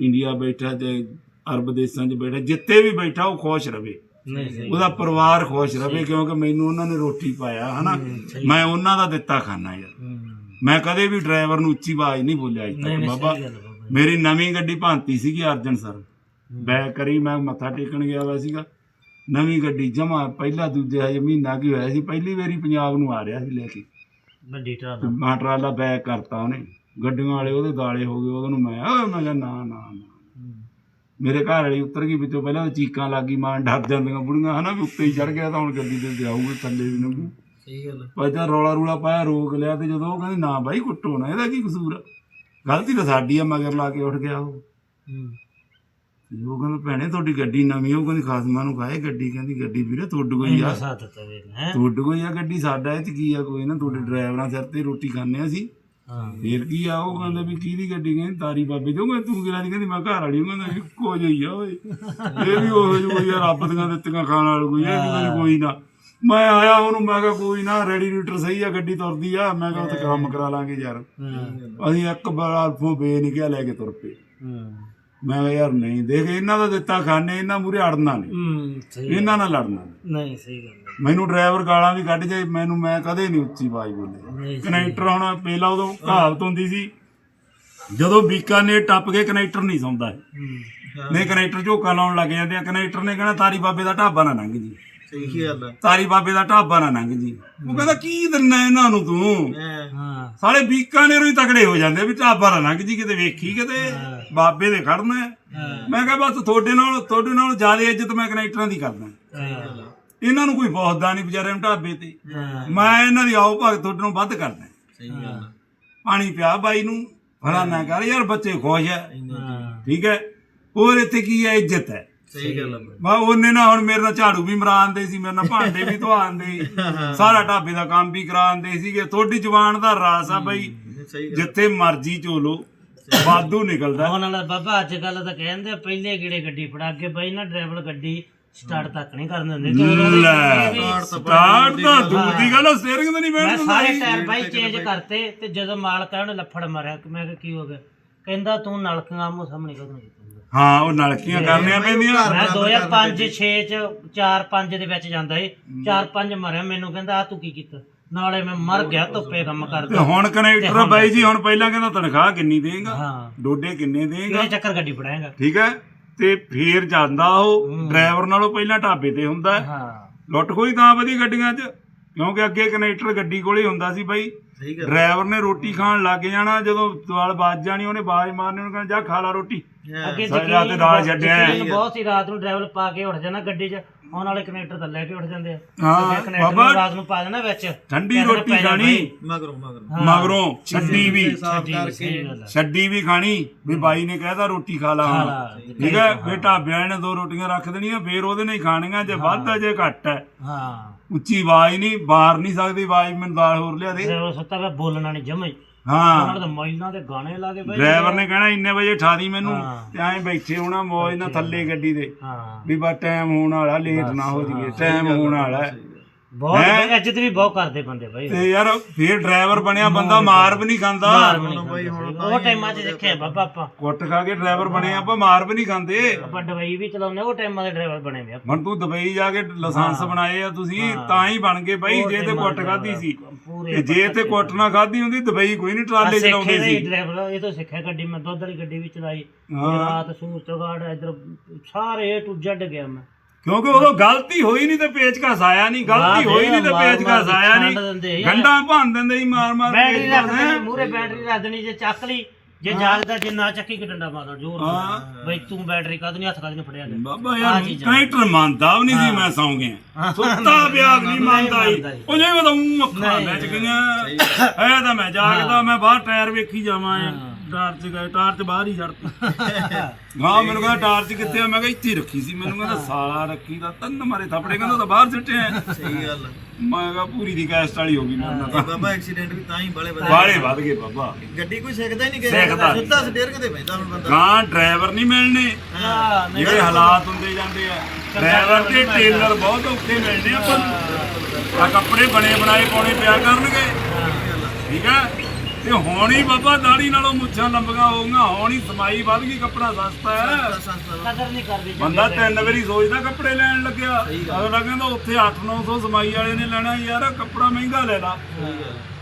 ਇੰਡੀਆ ਬੈਠਾ ਚਾਹੇ ਅਰਬ ਦੇਸ਼ਾਂ 'ਚ ਬੈਠਾ ਜਿੱਥੇ ਵੀ ਬੈਠਾ ਉਹ ਖੁਸ਼ ਰਵੇ। ਨਹੀਂ ਸਹੀ ਉਹਦਾ ਪਰਿਵਾਰ ਖੁਸ਼ ਰਵੇ ਕਿਉਂਕਿ ਮੈਨੂੰ ਉਹਨਾਂ ਨੇ ਰੋਟੀ ਪਾਇਆ ਹਨਾ? ਮੈਂ ਉਹਨਾਂ ਦਾ ਦਿੱਤਾ ਖਾਣਾ ਯਾਰ। ਹੂੰ। ਮੈਂ ਕਦੇ ਵੀ ਡਰਾਈਵਰ ਨੂੰ ਉੱਚੀ ਆਵਾਜ਼ ਨਹੀਂ ਬੋਲਿਆ ਅੱਜ ਨਹੀਂ ਤੱਕ ਨਹੀਂ ਬਾਬਾ। ਸਹੀ ਗੱਲ ਆ ਬਾਬਾ ਮੇਰੀ ਨਵੀਂ ਗੱਡੀ ਭਾਂਤੀ ਸੀਗੀ ਅਰਜਨ ਸਰ। ਬੈਕ ਕਰੀ ਮੈਂ ਮੱਥਾ ਟੇਕਣ ਗਿਆ ਵਾ ਸੀਗਾ। ਨਵੀਂ ਗੱਡੀ ਜਮਾ ਪਹਿਲਾ ਦੂਜੇ ਹਜੇ ਮਹੀਨਾ ਕੀ ਹੋਇਆ ਸੀ ਪਹਿਲੀ ਵਾਰੀ ਪੰਜਾਬ ਨੂੰ ਆ ਰਿਹਾ ਸੀ ਲੈ ਕੇ। ਵੱਡੀ ਟਰਾਲਾ। ਮਾਂ ਟਰਾਲਾ ਬੈਕ ਕਰਤਾ ਉਹਨੇ। ਗੱਡੀਆਂ ਵਾਲੇ ਉਹਦੇ ਦਾਲੇ ਹੋ ਗਏ ਉਹਨੂੰ ਮੈਂ ਓਏ ਮੈਂ ਕਿਹਾ ਨਾ ਨਾ ਨਾ। ਮੇਰੇ ਘਰ ਵਾਲੀ ਉਤਰ ਗਈ ਵਿੱਚੋਂ ਪਹਿਲਾਂ ਤਾਂ ਚੀਕਾਂ ਲੱਗ ਗਈ ਮਾਂ ਡਰ ਜਾਂਦੀਆਂ ਬੁੜੀਆਂ ਹਨਾ ਵੀ ਉੱਤੇ ਹੀ ਚੜ ਗਿਆ ਤਾਂ ਹੁਣ ਗੱਡੀ ਤੇ ਜਾਊਗਾ ਥੱਲੇ ਵੀ ਨੂੰ ਸਹੀ ਗੱਲ ਜਦ ਰੌਲਾ ਰੂਲਾ ਪਾਇਆ ਰੋਕ ਲਿਆ ਤੇ ਜਦੋਂ ਉਹ ਕਹਿੰਦੇ ਨਾ ਬਾਈ ਕੁੱਟੋ ਨਾ ਇਹਦਾ ਕੀ ਕਸੂਰ ਆ? ਗਲਤੀ ਤਾਂ ਸਾਡੀ ਆ ਮਗਰ ਲਾ ਕੇ ਉੱਠ ਗਿਆ ਉਹ। ਹੂੰ। ਤੇ ਉਹ ਕਹਿੰਦਾ ਭੈਣੇ ਤੁਹਾਡੀ ਗੱਡੀ ਨਵੀਂ। ਉਹ ਕਹਿੰਦੀ ਖਾਸਮਾਂ ਨੂੰ ਖਾਏ ਗੱਡੀ। ਕਹਿੰਦੀ ਗੱਡੀ ਵੀਰੇ ਤੁਹਾਡੇ ਕੋਈ ਆ। ਸਾਥ ਤਵੇ ਹੈ? ਤੁਹਾਡੇ ਕੋਈ ਆ ਗੱਡੀ ਸਾਡਾ ਇਹ ਚ ਕੀ ਆ ਕੋਈ ਨਾ ਤੁਹਾਡੇ ਡਰਾਈਵਰਾਂ ਸਿਰ ਤੇ ਰੋਟੀ ਖਾਂਦੇ ਆ ਅਸੀਂ। ਹਾਂ। ਫੇਰ ਕੀ ਆ ਉਹ ਕਹਿੰਦਾ ਵੀ ਕਿਹਦੀ ਗੱਡੀ ਕਹਿੰਦੀ ਤਾਰੀ ਬਾਬੇ ਦੀ। ਉਹ ਕਹਿੰਦਾ ਤੂੰ ਕਿਹੜਾ ਦੀ? ਕਹਿੰਦੀ ਮੈਂ ਘਰ ਵਾਲੀ ਉਹ ਕਹਿੰਦਾ ਇੱਕੋ ਜਿਹੀ ਆ ਓਏ। ਇਹ ਵੀ ਉਹ ਜਿਹੀ ਆ ਰੱਬ ਦੀਆਂ ਦਿੱਤੀਆਂ ਖਾਣ ਵਾਲੀ ਕੋਈ ਇਹ ਵੀ ਕੋਈ ਨਾ। ਮੈਂ ਆਇਆ ਉਹਨੂੰ ਮੈਂ ਕਿਹਾ ਕੋਈ ਨਾ ਰੈਡੀਏਟਰ ਸਹੀ ਆ ਗੱਡੀ ਤੁਰਦੀ ਆ। ਮੈਂ ਕਿਹਾ ਉੱਥੇ ਕੰਮ ਕਰਾ ਲਾਂਗੇ ਯਾਰ। ਅਸੀਂ ਇੱਕ ਵਾਰ ਅਲਫੋ ਬੇ ਨਿਕਿਆ ਲੈ ਕੇ ਤੁਰ ਪਏ। ਮੈਂ ਕਿਹਾ ਯਾਰ ਨਹੀਂ ਦੇਖ ਇਹਨਾਂ ਦਾ ਦਿੱਤਾ ਖਾਣੇ ਇਹਨਾਂ ਮੂਰੇ ਅੜਨਾ ਨਹੀਂ। ਹੂੰ ਸਹੀ ਇਹਨਾਂ ਨਾਲ ਲੜਨਾ ਨਹੀਂ। ਨਹੀਂ ਸਹੀ ਗੱਲ ਹੈ। ਮੈਨੂੰ ਡਰਾਈਵਰ ਗਾਲਾਂ ਵੀ ਕੱਢ ਜਾਏ ਮੈਨੂੰ ਮੈਂ ਕਦੇ ਨਹੀਂ ਉੱਚੀ ਆਵਾਜ਼ ਬੋਲੀ। ਨਹੀਂ ਕਨੈਕਟਰ ਹੁਣ ਪਹਿਲਾਂ ਉਦੋਂ ਕਹਾਵਤ ਹੁੰਦੀ ਸੀ। ਜਦੋਂ ਬੀਕਾਨੇਰ ਟੱਪ ਕੇ ਕਨੈਕਟਰ ਨਹੀਂ ਸੌਂਦਾ ਹੂੰ। ਨਹੀਂ ਕਨੈਕਟਰ ਝੋਕਾ ਲਾਉਣ ਲੱਗ ਜਾਂਦੇ ਆ। ਕਨੈਕਟਰ ਨੇ ਕਹਿਣਾ ਤਾਰੀ ਬਾਬੇ ਦਾ ਢਾਬਾ ਨਾ ਲੰਘ ਜੀ। ਸਹੀ ਗੱਲ ਹੈ ਤਾਰੀ ਬਾਬੇ ਦਾ ਢਾਬਾ ਨਾ ਲੰਘ ਜੀ। ਉਹ ਕਹਿੰਦਾ ਕੀ ਦਿੰਨਾ ਇਹਨਾਂ ਨੂੰ ਤੂੰ? ਹਾਂ। ਸਾਲੇ ਬੀਕਾਨੇਰੋਂ ਹੀ ਤਕੜੇ ਹੋ ਜਾਂਦੇ ਵੀ ਢਾਬਾ ਨਾ ਲੰਘ ਜੀ ਕਿਤੇ ਵੇਖੀ ਕਿਤੇ ਬਾਬੇ ਦੇ ਖੜਨਾ ਹੈ। ਮੈਂ ਕਿਹਾ ਬਸ ਤੁਹਾਡੇ ਨਾਲ ਤੁਹਾਡੇ ਨਾਲ ਜ਼ਿਆਦਾ ਇੱਜ਼ਤ ਮੈਂ ਕਨੈਕਟਰਾਂ ਦੀ ਕਰਦਾ ਹਾਂ। ਇਹਨਾਂ ਨੂੰ ਕੋਈ ਬਹੁਤਾ ਨਹੀਂ ਵਿਚਾਰਿਆਂ ਨੂੰ ਢਾਬੇ ਤੇ। ਹਾਂ। ਮੈਂ ਇਹਨਾਂ ਦੀ ਆਓ ਭਗਤ ਤੁਹਾਡੇ ਨੂੰ ਵੱਧ ਕਰਦਾ ਸਹੀ ਗੱਲ ਹੈ। ਪਾਣੀ ਪਿਆ ਬਾਈ ਨੂੰ ਫਲਾ ਨਾ ਕਰ ਯਾਰ ਬੱਚੇ ਖੁਸ਼ ਹੈ ਹਾਂ। ਠੀਕ ਹੈ। ਹੋਰ ਇੱਥੇ ਕੀ ਹੈ? ਇੱਜ਼ਤ ਹੈ। ਸਹੀ ਗੱਲ ਹੈ ਵਾ ਉਹਨੇ ਨਾ ਹੁਣ ਮੇਰੇ ਨਾਲ ਝਾੜੂ ਵੀ ਮਰਾਉਂਦੇ ਸੀ ਮੇਰੇ ਨਾਲ ਭਾਂਡੇ ਵੀ ਧਵਾਉਂਦੇ ਸਾਰਾ ਢਾਬੇ ਦਾ ਕੰਮ ਵੀ ਕਰਾਉਂਦੇ ਸੀਗੇ। ਤੁਹਾਡੀ ਜ਼ੁਬਾਨ ਦਾ ਰਾਸ ਆ ਬਾਈ। ਸਹੀ ਜਿੱਥੇ ਮਰਜ਼ੀ ਝੋਲੋ ਵਾਧੂ ਨਿਕਲਦਾ। ਉਹਨਾਂ ਨਾਲ ਬਾਬਾ ਅੱਜ ਕੱਲ ਤਾਂ ਕਹਿੰਦੇ ਆ, ਪਹਿਲੇ ਕਿਹੜੇ ਗੱਡੀ ਫੜਾ ਕੇ ਬਈ ਨਾ ਡਰਾਈਵਰ ਗੱਡੀ ਸਟਾਰਟ ਤੱਕ ਨਹੀਂ ਕਰਨ ਦਿੰਦੇ। ਤੇ ਲੈ ਵੀ- ਸਟਾਰਟ ਤਾਂ ਦੂਰ ਦੀ ਗੱਲ ਸਟੀਅਰਿੰਗ ਤਾਂ ਨਹੀਂ ਮੈਂ ਬੈਠ ਸਾਰੇ ਟਾਇਰ ਬਾਈ ਚੇਂਜ ਕਰਤੇ ਤੇ ਜਦੋਂ ਮਾਲਕ ਆ ਉਹਨੇ ਲੱਫੜ ਮਾਰਿਆ। ਕਿ ਮੈਂ ਕਿਹਾ ਕੀ ਹੋ ਗਿਆ? ਕਹਿੰਦਾ ਤੂੰ ਨਲਕਾਂ ਆਮੋ ਸਾਹਮਣੇ ਕਦੋਂ ਹਾਂ ਉਹ ਨਲਕੀਆਂ ਕਰਨੀਆਂ ਪੈਂਦੀਆਂ। ਮੈਂ 2005 6 ਚ 4 5 ਦੇ ਵਿੱਚ ਜਾਂਦਾ ਏ 4 5 ਮਰਿਆ ਮੈਨੂੰ ਕਹਿੰਦਾ ਆ ਤੂੰ ਕੀ ਕੀਤਾ? ਨਾਲੇ ਮੈਂ ਮਰ ਗਿਆ ਧੁੱਪੇ ਕੰਮ ਕਰਦਾ। ਹੁਣ ਕਨੈਕਟਰ ਬਾਈ ਜੀ ਹੁਣ ਪਹਿਲਾਂ ਕਹਿੰਦਾ ਤਨਖਾਹ ਕਿੰਨੀ ਦੇਗਾ? ਹਾਂ। ਡੋਡੇ ਕਿੰਨੇ ਦੇਗਾ? ਕਿਹੜੇ ਚੱਕਰ ਗੱਡੀ ਫੜਾਏਗਾ? ਠੀਕ ਹੈ? ਤੇ ਫੇਰ ਜਾਂਦਾ ਉਹ ਡਰਾਈਵਰ ਨਾਲੋਂ ਪਹਿਲਾਂ ਢਾਬੇ ਤੇ ਹੁੰਦਾ। ਹੈ। ਲੁੱਟ ਖੋਈ ਤਾਂ ਵਧੀ ਗੱਡੀਆਂ 'ਚ ਕਿਉਂਕਿ ਅੱਗੇ ਕਨੈਕਟਰ ਗੱਡੀ ਕੋਲੇ ਹੁੰਦਾ ਸੀ ਬਾਈ। ਸਹੀ ਗੱਲ ਡਰਾਈਵਰ ਨੇ ਰੋਟੀ ਖਾਣ ਲੱਗ ਜਾਣਾ ਜਦੋਂ ਦਵਾਲ ਵੱਜ ਜਾਣੀ ਉਹਨੇ ਬਾਜ ਮਾਰਨੀ ਉਹਨੇ ਕਹਿਣਾ ਜਾ ਖਾ ਲਾ ਰੋਟੀ। ਅੱਗੇ ਸਾਰੀ ਰਾਤ ਯਕੀਨ ਨਾਲ ਛੱਡਿਆ। ਹੈ। ਯਕੀਨ ਬਹੁਤ ਸੀ ਰਾਤ ਨੂੰ ਡਰਾਈਵਰ ਪਾ ਕੇ ਉੱਠ ਜਾਣਾ ਗੱਡੀ 'ਚ। ਆਉਣ ਵਾਲੇ ਕਨੈਕਟਰ ਤਾਂ ਲੈ ਕੇ ਉੱਠ ਜਾਂਦੇ ਆ। ਹਾਂ ਕਨੈਕਟਰ ਬਾਬਾ। ਨੂੰ ਰਾਤ ਨੂੰ ਪਾ ਦੇਣਾ ਵਿੱਚ। ਠੰਡੀ ਕਹਿੰਦਾ ਰੋਟੀ ਪੈ ਜਾ ਖਾਣੀ। ਬਾਈ। ਮਗਰੋਂ ਮਗਰੋਂ। ਮਗਰੋਂ ਛੱਡੀ ਵੀ। ਸਾਫ਼ ਸਹੀ ਕਰਕੇ ਗੱਲ ਆ। ਛੱਡੀ ਵੀ ਖਾਣੀ ਵੀ ਬਾਈ ਨੇ ਕਹਿਤਾ ਰੋਟੀ ਖਾ ਲਾ। ਖਾ ਹੁਣ। ਠੀਕ ਹੈ ਫੇਰ ਢਾਬਿਆਂ ਨੇ ਦੋ ਰੋਟੀਆਂ ਰੱਖ ਦੇਣੀਆਂ ਫੇਰ ਉਹਦੇ ਨਾਲ ਹੀ ਖਾਣੀਆਂ ਜੇ ਵੱਧ ਆ ਜੇ ਘੱਟ ਹੈ ਹਾਂ। ਉੱਚੀ ਆਵਾਜ਼ ਨਹੀਂ ਬਾਹਰ ਨਹੀਂ ਸਕਦੀ ਆਵਾਜ਼ ਮੈਨੂੰ ਦਾਲ ਹੋਰ ਲਿਆ ਦੇ। ਸੁੱਤਾ ਪਿਆ ਬੋਲਣਾ ਨਹੀਂ ਜਮੇ ਹਾਂ। ਉਹਨਾਂ ਦੇ ਮੌਜਾਂ ਦੇ ਗਾਣੇ ਲਾ ਕੇ ਬਈ ਡਰਾਈਵਰ ਨੇ ਕਹਿਣਾ ਇੰਨੇ ਵਜੇ ਠਾ ਦੀ ਮੈਨੂੰ ਹਾਂ। ਤੇ ਐਂ ਬੈਠੇ ਹੋਣਾ ਮੌਜ ਨਾਲ ਥੱਲੇ ਗੱਡੀ ਦੇ ਹਾਂ। ਵੀ ਬਾ ਟਾਈਮ ਹੋਣ ਵਾਲਾ ਲੇਟ ਨਾ ਹੋ ਜਾਈਏ ਟਾਈਮ ਹੋਣ ਵਾਲਾ। ਹੈ। ਬਹੁਤ ਬਈ ਇੱਜ਼ਤ ਵੀ ਬਹੁਤ ਕਰਦੇ ਬੰਦੇ ਬਈ। ਤੇ ਯਾਰ ਫੇਰ ਡਰਾਈਵਰ ਬਣਿਆ ਬੰਦਾ ਮਾਰ ਵੀ ਨਹੀਂ ਖਾਂਦਾ। ਉਹ ਟਾਈਮਾਂ 'ਚ ਦੇਖਿਆ ਬਾਬਾ ਆਪਾਂ। ਕੁੱਟ ਖਾ ਕੇ ਡਰਾਈਵਰ ਬਣੇ ਆਪਾਂ ਮਾਰ ਵੀ ਨਹੀਂ ਖਾਂਦੇ। ਆਪਾਂ ਡਬਈ ਵੀ ਚਲਾਉਂਦੇ ਉਹ ਟਾਈਮਾਂ ਦੇ ਡਰਾਈਵਰ ਬਣੇ ਵੇ ਆਪਾਂ। ਹੁਣ ਤੂੰ ਦੁਬਈ ਜਾ ਕੇ ਲਾਇਸੈਂਸ ਬਣਾਏ ਆ ਤੁਸੀਂ ਤਾਂ ਹੀ ਬਣ ਗਏ ਬਾਈ ਜੇ ਤੇ ਕੁੱਟ ਖਾਦੀ ਸੀ। ਪੂਰੇ ਤੇ ਜੇ ਤੇ ਕੁੱਟ ਨਾ ਖਾਦੀ ਹੁੰਦੀ ਦੁਬਈ ਕੋਈ ਨਹੀਂ ਟਰਾਲੇ ਚਲਾਉਂਦੇ ਸੀ। ਡਰਾਈਵਰ ਇਹ ਤੋਂ ਸਿੱਖਿਆ ਗੱਡੀ ਮੈਂ ਦੁੱਧ ਵਾਲੀ ਗੱਡੀ ਵੀ ਚਲਾਈ। ਹਾਂ। ਰਾਤ ਸੂਰਤਗੜ ਇਧਰ ਸਾਰੇ ਏ ਟੂ ਜ਼ੈਡ ਗਿਆ ਮੈਂ। ਕਿਉਂਕਿ ਉਦੋਂ ਗਲਤੀ ਹੋਈ ਨਹੀਂ ਤੇ ਪੇਚਕਸ ਆਇਆ ਨਹੀਂ ਗਲਤੀ ਹੋਈ ਨਹੀਂ ਤੇ ਪੇਚਕਸ ਆਇਆ ਨਹੀਂ। ਗੰਡਾ ਭੰਨ ਦਿੰਦੇ ਸੀ ਮਾਰ ਮਾਰ ਬੈਟਰੀ ਰੱਖ ਹੈਂ। ਦੇਣੀ ਮੂਰੇ ਬੈਟਰੀ ਰੱਖ ਦੇਣੀ ਜੇ ਚੱਕ ਲਈ ਜੇ ਜਾਗਦਾ ਜੇ ਨਾ ਚੱਕੀ ਕਿ ਡੰਡਾ ਮਾਰਦਾ ਜ਼ੋਰ ਨਾਲ। ਬਈ ਤੂੰ ਬੈਟਰੀ ਕਦ ਨਹੀਂ ਹੱਥ ਕਦ ਨਹੀਂ ਫੜਿਆ ਲੈ ਬਾਬਾ ਯਾਰ ਕਨੈਕਟਰ ਮੰਨਦਾ ਵੀ ਨਹੀਂ ਸੀ ਮੈਂ ਸੌਂ ਗਿਆ। ਸੁੱਤਾ ਵੀ ਨਹੀਂ ਮੰਨਦਾ। ਉਹ ਜੇ ਉਹਦਾ ਮੂੰਹ ਅੱਖਾਂ ਵਿੱਚ ਗਈਆਂ। ਐ ਤਾਂ ਮੈਂ ਜਾਗਦਾ ਮੈਂ ਬਾਹਰ ਟਾਇਰ ਵੇਖੀ ਜਾਵਾਂ। ਟਾਰਚ ਗਏ ਟਾਰਚ ਬਾਹਰ ਹੀ ਛੱਡਤੀ। ਹਾਂ ਮੈਨੂੰ ਕਹਿੰਦਾ ਟਾਰਚ ਕਿੱਥੇ ਆ? ਮੈਂ ਕਿਹਾ ਇੱਥੇ ਹੀ ਰੱਖੀ ਸੀ। ਮੈਨੂੰ ਕਹਿੰਦਾ ਸਾਲਾ ਰੱਖੀ ਦਾ ਤੰਨ ਮਾਰੇ ਥੱਪੜੇ ਕਹਿੰਦਾ ਉਹ ਤਾਂ ਬਾਹਰ ਸਿੱਟਿਆ ਸਹੀ ਗੱਲ ਮੈਂ ਕਿਹਾ ਪੂਰੀ ਦੀ ਕੈਸਟ ਵਾਲੀ ਹੋ ਗਈ ਮੇਰੇ ਨਾਲ ਤੇ। ਬਾਬਾ ਐਕਸੀਡੈਂਟ ਵੀ ਤਾਂ ਹੀ ਬੜੇ ਬੜੇ ਬਾਹਲੇ ਵੱਧ ਗਏ ਬਾਬਾ। ਗੱਡੀ ਕੋਈ ਸਿੱਖਦਾ ਹੀ ਨਹੀਂ ਸਿੱਖਦਾ ਨੀ। ਸਿੱਧਾ ਸਟੇਅਰਿੰਗ ਤੇ ਬੈਠਾ ਹੁਣ ਬੰਦਾ। ਗਾਂ ਡਰਾਈਵਰ ਨਹੀਂ ਮਿਲਣੇ। ਹਾਂ ਜਿਹੜੇ ਹਾਲਾਤ ਹੁੰਦੇ ਜਾਂਦੇ ਆ। ਡਰਾਈਵਰ ਤੇ ਟੇਲਰ ਬਹੁਤ ਔਖੇ ਮਿਲਦੇ ਆ ਪਰ ਆ ਕੱਪੜੇ ਬਣੇ ਬਣਾਏ ਪਾਉਣੇ ਪਿਆ ਕਰਨਗੇ। ਠੀਕ ਆ? ਤੇ ਹੁਣ ਹੀ ਬਾਬਾ ਦਾੜੀ ਨਾਲੋਂ ਮੁੱਛਾਂ ਲੰਬੀਆਂ ਹੋ ਗਈਆਂ ਹੁਣ ਹੀ ਸਮਾਈ ਵੱਧ ਗਈ ਕੱਪੜਾ ਸਸਤਾ ਹੈ। ਕਦਰ ਨਹੀਂ ਕਰਦੀ। ਬੰਦਾ ਤਿੰਨ ਵਾਰੀ ਸੋਚਦਾ ਕੱਪੜੇ ਲੈਣ ਲੱਗਿਆ। ਅਗਲਾ ਕਹਿੰਦਾ ਉੱਥੇ 8-900 ਸਮਾਈ ਵਾਲੇ ਨੇ ਲੈਣਾ ਯਾਰ ਕੱਪੜਾ ਮਹਿੰਗਾ ਲੈ ਲਾ।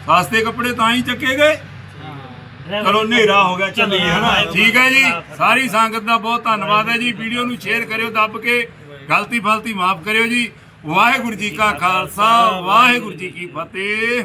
ਸਸਤੇ ਕੱਪੜੇ ਤਾਂ ਹੀ ਚੱਕੇ ਗਏ। ਚਲੋ ਹਨੇਰਾ ਹੋ ਗਿਆ ਚੱਲੀਏ ਹਨਾ? ਠੀਕ ਹੈ ਜੀ। ਸਾਰੀ ਸੰਗਤ ਦਾ ਬਹੁਤ ਧੰਨਵਾਦ ਹੈ ਜੀ। ਵੀਡੀਓ ਨੂੰ ਸ਼ੇਅਰ ਕਰਿਓ ਦੱਬ ਕੇ। ਗਲਤੀ ਫਲਤੀ ਮਾਫ ਕਰਿਓ ਜੀ। ਵਾਹਿਗੁਰੂ ਜੀ ਕਾ ਖਾਲਸਾ ਵਾਹਿਗੁਰੂ ਜੀ ਕੀ ਫਤਿਹ।